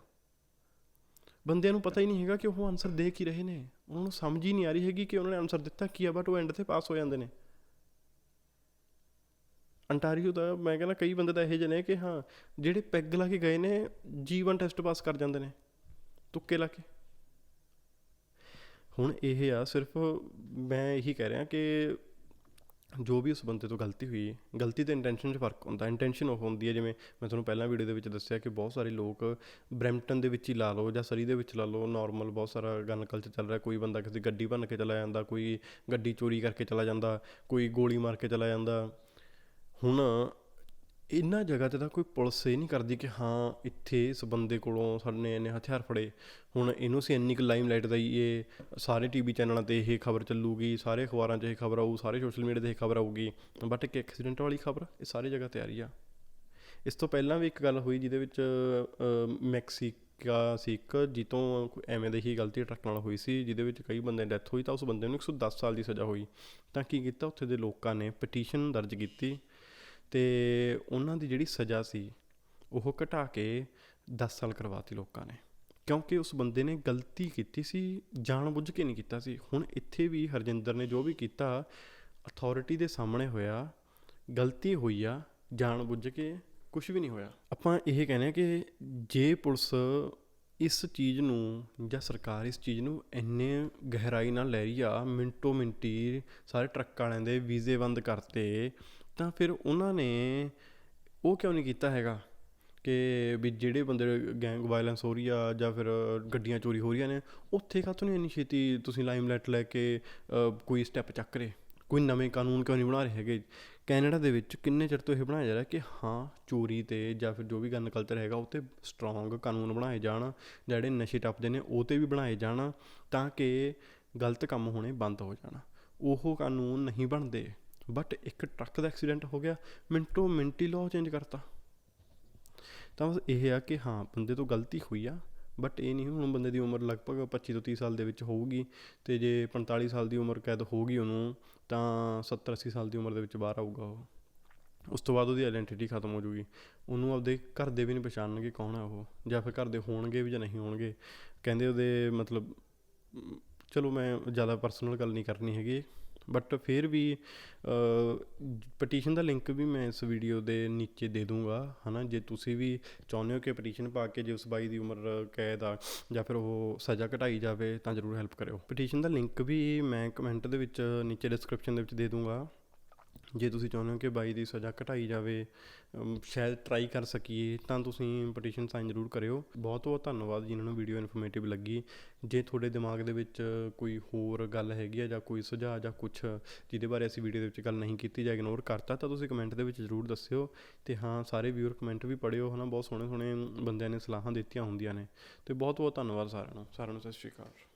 ਬੰਦਿਆਂ ਨੂੰ ਪਤਾ ਹੀ ਨਹੀਂ ਹੈਗਾ ਕਿ ਉਹ ਆਨਸਰ ਦੇ ਕੀ ਰਹੇ ਨੇ। ਉਹਨਾਂ ਨੂੰ ਸਮਝ ਹੀ ਨਹੀਂ ਆ ਰਹੀ ਹੈਗੀ ਕਿ ਉਹਨਾਂ ਨੇ ਆਨਸਰ ਦਿੱਤਾ ਕੀ ਆ ਬਟ ਉਹ ਐਂਡ ਤੇ ਪਾਸ ਹੋ ਜਾਂਦੇ ਨੇ। ਅੰਟਾਰੀਓ ਦਾ ਮੈਂ ਕਹਿੰਦਾ ਕਈ ਬੰਦੇ ਤਾਂ ਇਹੋ ਜਿਹੇ ਨੇ ਕਿ ਹਾਂ, ਜਿਹੜੇ ਪੈਗ ਲਾ ਕੇ ਗਏ ਨੇ, ਜੀਵਨ ਟੈਸਟ ਪਾਸ ਕਰ ਜਾਂਦੇ ਨੇ, ਤੁੱਕੇ ਲਾ ਕੇ। ਹੁਣ ਇਹ ਆ, ਸਿਰਫ ਮੈਂ ਇਹੀ ਕਹਿ ਰਿਹਾ ਕਿ ਜੋ ਵੀ ਉਸ ਬੰਦੇ ਤੋਂ ਗਲਤੀ ਹੋਈ, ਗਲਤੀ ਤੇ ਇੰਟੈਂਸ਼ਨ 'ਚ ਫ਼ਰਕ ਹੁੰਦਾ ਇੰਟੈਂਸ਼ਨ ਉਹ ਹੁੰਦੀ ਹੈ, ਜਿਵੇਂ ਮੈਂ ਤੁਹਾਨੂੰ ਪਹਿਲਾਂ ਵੀਡੀਓ ਦੇ ਵਿੱਚ ਦੱਸਿਆ ਕਿ ਬਹੁਤ ਸਾਰੇ ਲੋਕ ਬ੍ਰੈਂਪਟਨ ਦੇ ਵਿੱਚ ਹੀ ਲਾ ਲਓ ਜਾਂ ਸਰੀ ਦੇ ਵਿੱਚ ਲਾ ਲਓ ਨਾਰਮਲ ਬਹੁਤ ਸਾਰਾ ਗਨ ਕਲਚਰ ਚੱਲ ਰਿਹਾ, ਕੋਈ ਬੰਦਾ ਕਿਸੇ ਗੱਡੀ ਭੰਨ ਕੇ ਚਲਾ ਜਾਂਦਾ, ਕੋਈ ਗੱਡੀ ਚੋਰੀ ਕਰਕੇ ਚਲਾ ਜਾਂਦਾ, ਕੋਈ ਗੋਲੀ ਮਾਰ ਕੇ ਚਲਾ ਜਾਂਦਾ। ਹੁਣ ਇਹਨਾਂ ਜਗ੍ਹਾ ਤੇ ਤਾਂ ਕੋਈ ਪੁਲਿਸ ਇਹ ਨਹੀਂ ਕਰਦੀ ਕਿ ਹਾਂ, ਇੱਥੇ ਇਸ ਬੰਦੇ ਕੋਲੋਂ ਸਾਡੇ ਇੰਨੇ ਹਥਿਆਰ ਫੜੇ। ਹੁਣ ਇਹਨੂੰ ਸੀ ਇੰਨੀ ਕੁ ਲਾਈਮਲਾਈਟ ਦਈਏ ਸਾਰੇ ਟੀਵੀ ਚੈਨਲਾਂ ਤੇ ਇਹ ਖਬਰ ਚੱਲੂਗੀ, ਸਾਰੇ ਅਖਬਾਰਾਂ 'ਚ ਇਹ ਖਬਰ ਆਊ, ਸਾਰੇ ਸੋਸ਼ਲ ਮੀਡੀਆ ਤੇ ਇਹ ਖਬਰ ਆਊਗੀ ਬਟ ਇੱਕ ਐਕਸੀਡੈਂਟ ਵਾਲੀ ਖਬਰ, ਇਹ ਸਾਰੀ ਜਗ੍ਹਾ ਤੇ ਆ ਰਹੀ ਆ। ਇਸ ਤੋਂ ਪਹਿਲਾਂ ਵੀ ਇੱਕ ਗੱਲ ਹੋਈ ਜਿਹਦੇ ਵਿੱਚ ਮੈਕਸੀਕਾ ਸੀ ਇੱਕ ਜਿੱਤੋਂ ਐਵੇਂ ਦੀ ਹੀ ਗਲਤੀ ਟਰੱਕ ਨਾਲ ਹੋਈ ਸੀ, ਜਿਹਦੇ ਵਿੱਚ ਕਈ ਬੰਦੇ ਦੀ ਡੈਥ ਹੋਈ ਤਾਂ ਉਸ ਬੰਦੇ ਨੂੰ 110 ਸਾਲ ਦੀ ਸਜ਼ਾ ਹੋਈ। ਤਾਂ ਕੀ ਕੀਤਾ ਉੱਥੇ ਦੇ ਲੋਕਾਂ ਨੇ ਪਟੀਸ਼ਨ ਦਰਜ ਕੀਤੀ ਤੇ ਉਹਨਾਂ ਦੀ ਜਿਹੜੀ ਸਜ਼ਾ ਸੀ, ਉਹ ਘਟਾ ਕੇ 10 ਸਾਲ ਕਰਵਾਤੀ ਲੋਕਾਂ ਨੇ। ਕਿਉਂਕਿ ਉਸ ਬੰਦੇ ਨੇ ਗਲਤੀ ਕੀਤੀ ਸੀ, ਜਾਣਬੁੱਝ ਕੇ ਨਹੀਂ ਕੀਤਾ ਸੀ। ਹੁਣ ਇੱਥੇ ਵੀ ਹਰਜਿੰਦਰ ਨੇ ਜੋ ਵੀ ਕੀਤਾ ਅਥਾਰਟੀ ਦੇ ਸਾਹਮਣੇ ਹੋਇਆ, ਗਲਤੀ ਹੋਈ ਆ, ਜਾਣਬੁੱਝ ਕੇ ਕੁਝ ਵੀ ਨਹੀਂ ਹੋਇਆ। ਆਪਾਂ ਇਹ ਕਹਿੰਦੇ ਆ ਕਿ ਜੇ ਪੁਲਿਸ ਇਸ ਚੀਜ਼ ਨੂੰ ਜਾਂ ਸਰਕਾਰ ਇਸ ਚੀਜ਼ ਨੂੰ ਇੰਨੇ ਗਹਿਰਾਈ ਨਾਲ ਲੈ ਰਹੀ ਆ, ਮਿੰਟੋ ਮਿੰਟੀ ਸਾਰੇ ਟਰੱਕ ਵਾਲਿਆਂ ਦੇ ਵੀਜ਼ੇ ਬੰਦ ਕਰਤੇ ਤਾਂ ਫਿਰ ਉਹਨਾਂ ਨੇ ਉਹ ਕਿਉਂ ਨਹੀਂ ਕੀਤਾ ਹੈਗਾ ਕਿ ਵੀ ਜਿਹੜੇ ਬੰਦੇ ਗੈਂਗ ਵਾਇਲੈਂਸ ਹੋ ਰਹੀ ਆ ਜਾਂ ਫਿਰ ਗੱਡੀਆਂ ਚੋਰੀ ਹੋ ਰਹੀਆਂ ਨੇ, ਉੱਥੇ ਕਾਹਤੋਂ ਨਹੀਂ ਇੰਨੀ ਛੇਤੀ ਤੁਸੀਂ ਲਾਈਮਲਾਈਟ ਲੈ ਕੇ ਕੋਈ ਸਟੈਪ ਚੱਕ ਰਹੇ? ਕੋਈ ਨਵੇਂ ਕਾਨੂੰਨ ਕਿਉਂ ਨਹੀਂ ਬਣਾ ਰਹੇ ਹੈਗੇ? ਕੈਨੇਡਾ ਦੇ ਵਿੱਚ ਕਿੰਨੇ ਚਿਰ ਤੋਂ ਇਹ ਬਣਾਇਆ ਜਾ ਰਿਹਾ ਕਿ ਹਾਂ, ਚੋਰੀ ਤੇ ਜਾਂ ਫਿਰ ਜੋ ਵੀ ਗਨ ਕਲਚਰ ਹੈਗਾ, ਉਹ ਤੇ ਸਟਰੋਂਗ ਕਾਨੂੰਨ ਬਣਾਏ ਜਾਣ, ਜਿਹੜੇ ਨਸ਼ੇ ਟੱਪਦੇ ਨੇ, ਉਹ ਤੇ ਵੀ ਬਣਾਏ ਜਾਣ ਤਾਂ ਕਿ ਗਲਤ ਕੰਮ ਹੋਣੇ ਬੰਦ ਹੋ ਜਾਣ। ਉਹ ਕਾਨੂੰਨ ਨਹੀਂ ਬਣਦੇ। ਬਟ ਇੱਕ ਟਰੱਕ ਦਾ ਐਕਸੀਡੈਂਟ ਹੋ ਗਿਆ, ਮਿੰਟੋ ਮਿੰਟੀ ਲਾਅ ਚੇਂਜ ਕਰਤਾ। ਤਾਂ ਬਸ ਇਹ ਆ ਕਿ ਹਾਂ, ਬੰਦੇ ਤੋਂ ਗਲਤੀ ਹੋਈ ਆ ਬਟ ਇਹ ਨਹੀਂ ਹੁਣ ਬੰਦੇ ਦੀ ਉਮਰ ਲਗਭਗ 25 ਤੋਂ 30 ਸਾਲ ਦੇ ਵਿੱਚ ਹੋਊਗੀ, ਤੇ ਜੇ 45 ਸਾਲ ਦੀ ਉਮਰ ਕੈਦ ਹੋਊਗੀ ਉਹਨੂੰ, ਤਾਂ 70 80 ਸਾਲ ਦੀ ਉਮਰ ਦੇ ਵਿੱਚ ਬਾਹਰ ਆਊਗਾ ਉਹ। ਉਸ ਤੋਂ ਬਾਅਦ ਉਹਦੀ ਆਇਡੈਂਟੀਟੀ ਖਤਮ ਹੋ ਜੂਗੀ ਉਹਨੂੰ ਆਪਦੇ ਘਰ ਦੇ ਵੀ ਨਹੀਂ ਪਛਾਣਨਗੇ ਕੌਣ ਹੈ ਉਹ, ਜਾਂ ਫਿਰ ਘਰ ਦੇ ਹੋਣਗੇ ਵੀ ਜਾਂ ਨਹੀਂ ਹੋਣਗੇ। ਕਹਿੰਦੇ ਉਹਦੇ ਮਤਲਬ, ਚਲੋ ਮੈਂ ਜ਼ਿਆਦਾ ਪਰਸਨਲ ਗੱਲ ਨਹੀਂ ਕਰਨੀ ਹੈਗੀ। ਬਟ ਫਿਰ ਵੀ ਪਟੀਸ਼ਨ ਦਾ ਲਿੰਕ ਵੀ ਮੈਂ ਇਸ ਵੀਡੀਓ ਦੇ ਨੀਚੇ ਦੇ ਦੂੰਗਾ, ਹਨਾ? ਜੇ ਤੁਸੀਂ ਵੀ ਚਾਹੁੰਦੇ ਹੋ ਕਿ ਪਟੀਸ਼ਨ ਪਾ ਕੇ ਜੇ ਉਸ ਬਾਈ ਦੀ ਉਮਰ, ਕੈਦ ਆ, ਜਾਂ ਫਿਰ ਉਹ ਸਜ਼ਾ ਘਟਾਈ ਜਾਵੇ, ਤਾਂ ਜ਼ਰੂਰ ਹੈਲਪ ਕਰਿਓ। ਪਟੀਸ਼ਨ ਦਾ ਲਿੰਕ ਵੀ ਮੈਂ ਕਮੈਂਟ ਦੇ ਵਿੱਚ, ਨੀਚੇ ਡਿਸਕ੍ਰਿਪਸ਼ਨ ਦੇ ਵਿੱਚ ਦੇ ਦੂੰਗਾ। ਜੇ ਤੁਸੀਂ ਚਾਹੁੰਦੇ ਹੋ ਕਿ ਬਾਈ ਦੀ ਸਜ਼ਾ ਘਟਾਈ ਜਾਵੇ ਸ਼ਾਇਦ ਟਰਾਈ ਕਰ ਸਕੀਏ, ਤਾਂ ਤੁਸੀਂ ਪਟੀਸ਼ਨ ਸਾਈਨ ਜ਼ਰੂਰ ਕਰਿਓ। ਬਹੁਤ ਬਹੁਤ ਧੰਨਵਾਦ ਜਿਨ੍ਹਾਂ ਨੂੰ ਵੀਡੀਓ ਇਨਫੋਰਮੇਟਿਵ ਲੱਗੀ। ਜੇ ਤੁਹਾਡੇ ਦਿਮਾਗ ਦੇ ਵਿੱਚ ਕੋਈ ਹੋਰ ਗੱਲ ਹੈਗੀ ਆ ਜਾਂ ਕੋਈ ਸੁਝਾਅ ਜਾਂ ਕੁਝ ਜਿਹਦੇ ਬਾਰੇ ਅਸੀਂ ਵੀਡੀਓ ਦੇ ਵਿੱਚ ਗੱਲ ਨਹੀਂ ਕੀਤੀ ਜਾਂ ਇਗਨੋਰ ਕਰਤਾ, ਤਾਂ ਤੁਸੀਂ ਕਮੈਂਟ ਦੇ ਵਿੱਚ ਜ਼ਰੂਰ ਦੱਸਿਓ। ਤੇ ਹਾਂ, ਸਾਰੇ ਵਿਊਅਰ ਕਮੈਂਟ ਵੀ ਪੜਿਓ ਹਨਾ, ਬਹੁਤ ਸੋਹਣੇ ਸੋਹਣੇ ਬੰਦਿਆਂ ਨੇ ਸਲਾਹਾਂ ਦਿੱਤੀਆਂ ਹੁੰਦੀਆਂ ਨੇ। ਤੇ ਬਹੁਤ ਬਹੁਤ ਧੰਨਵਾਦ ਸਾਰਿਆਂ ਨੂੰ। ਸਾਰਿਆਂ ਨੂੰ ਸਤਿ ਸ਼੍ਰੀ ਅਕਾਲ।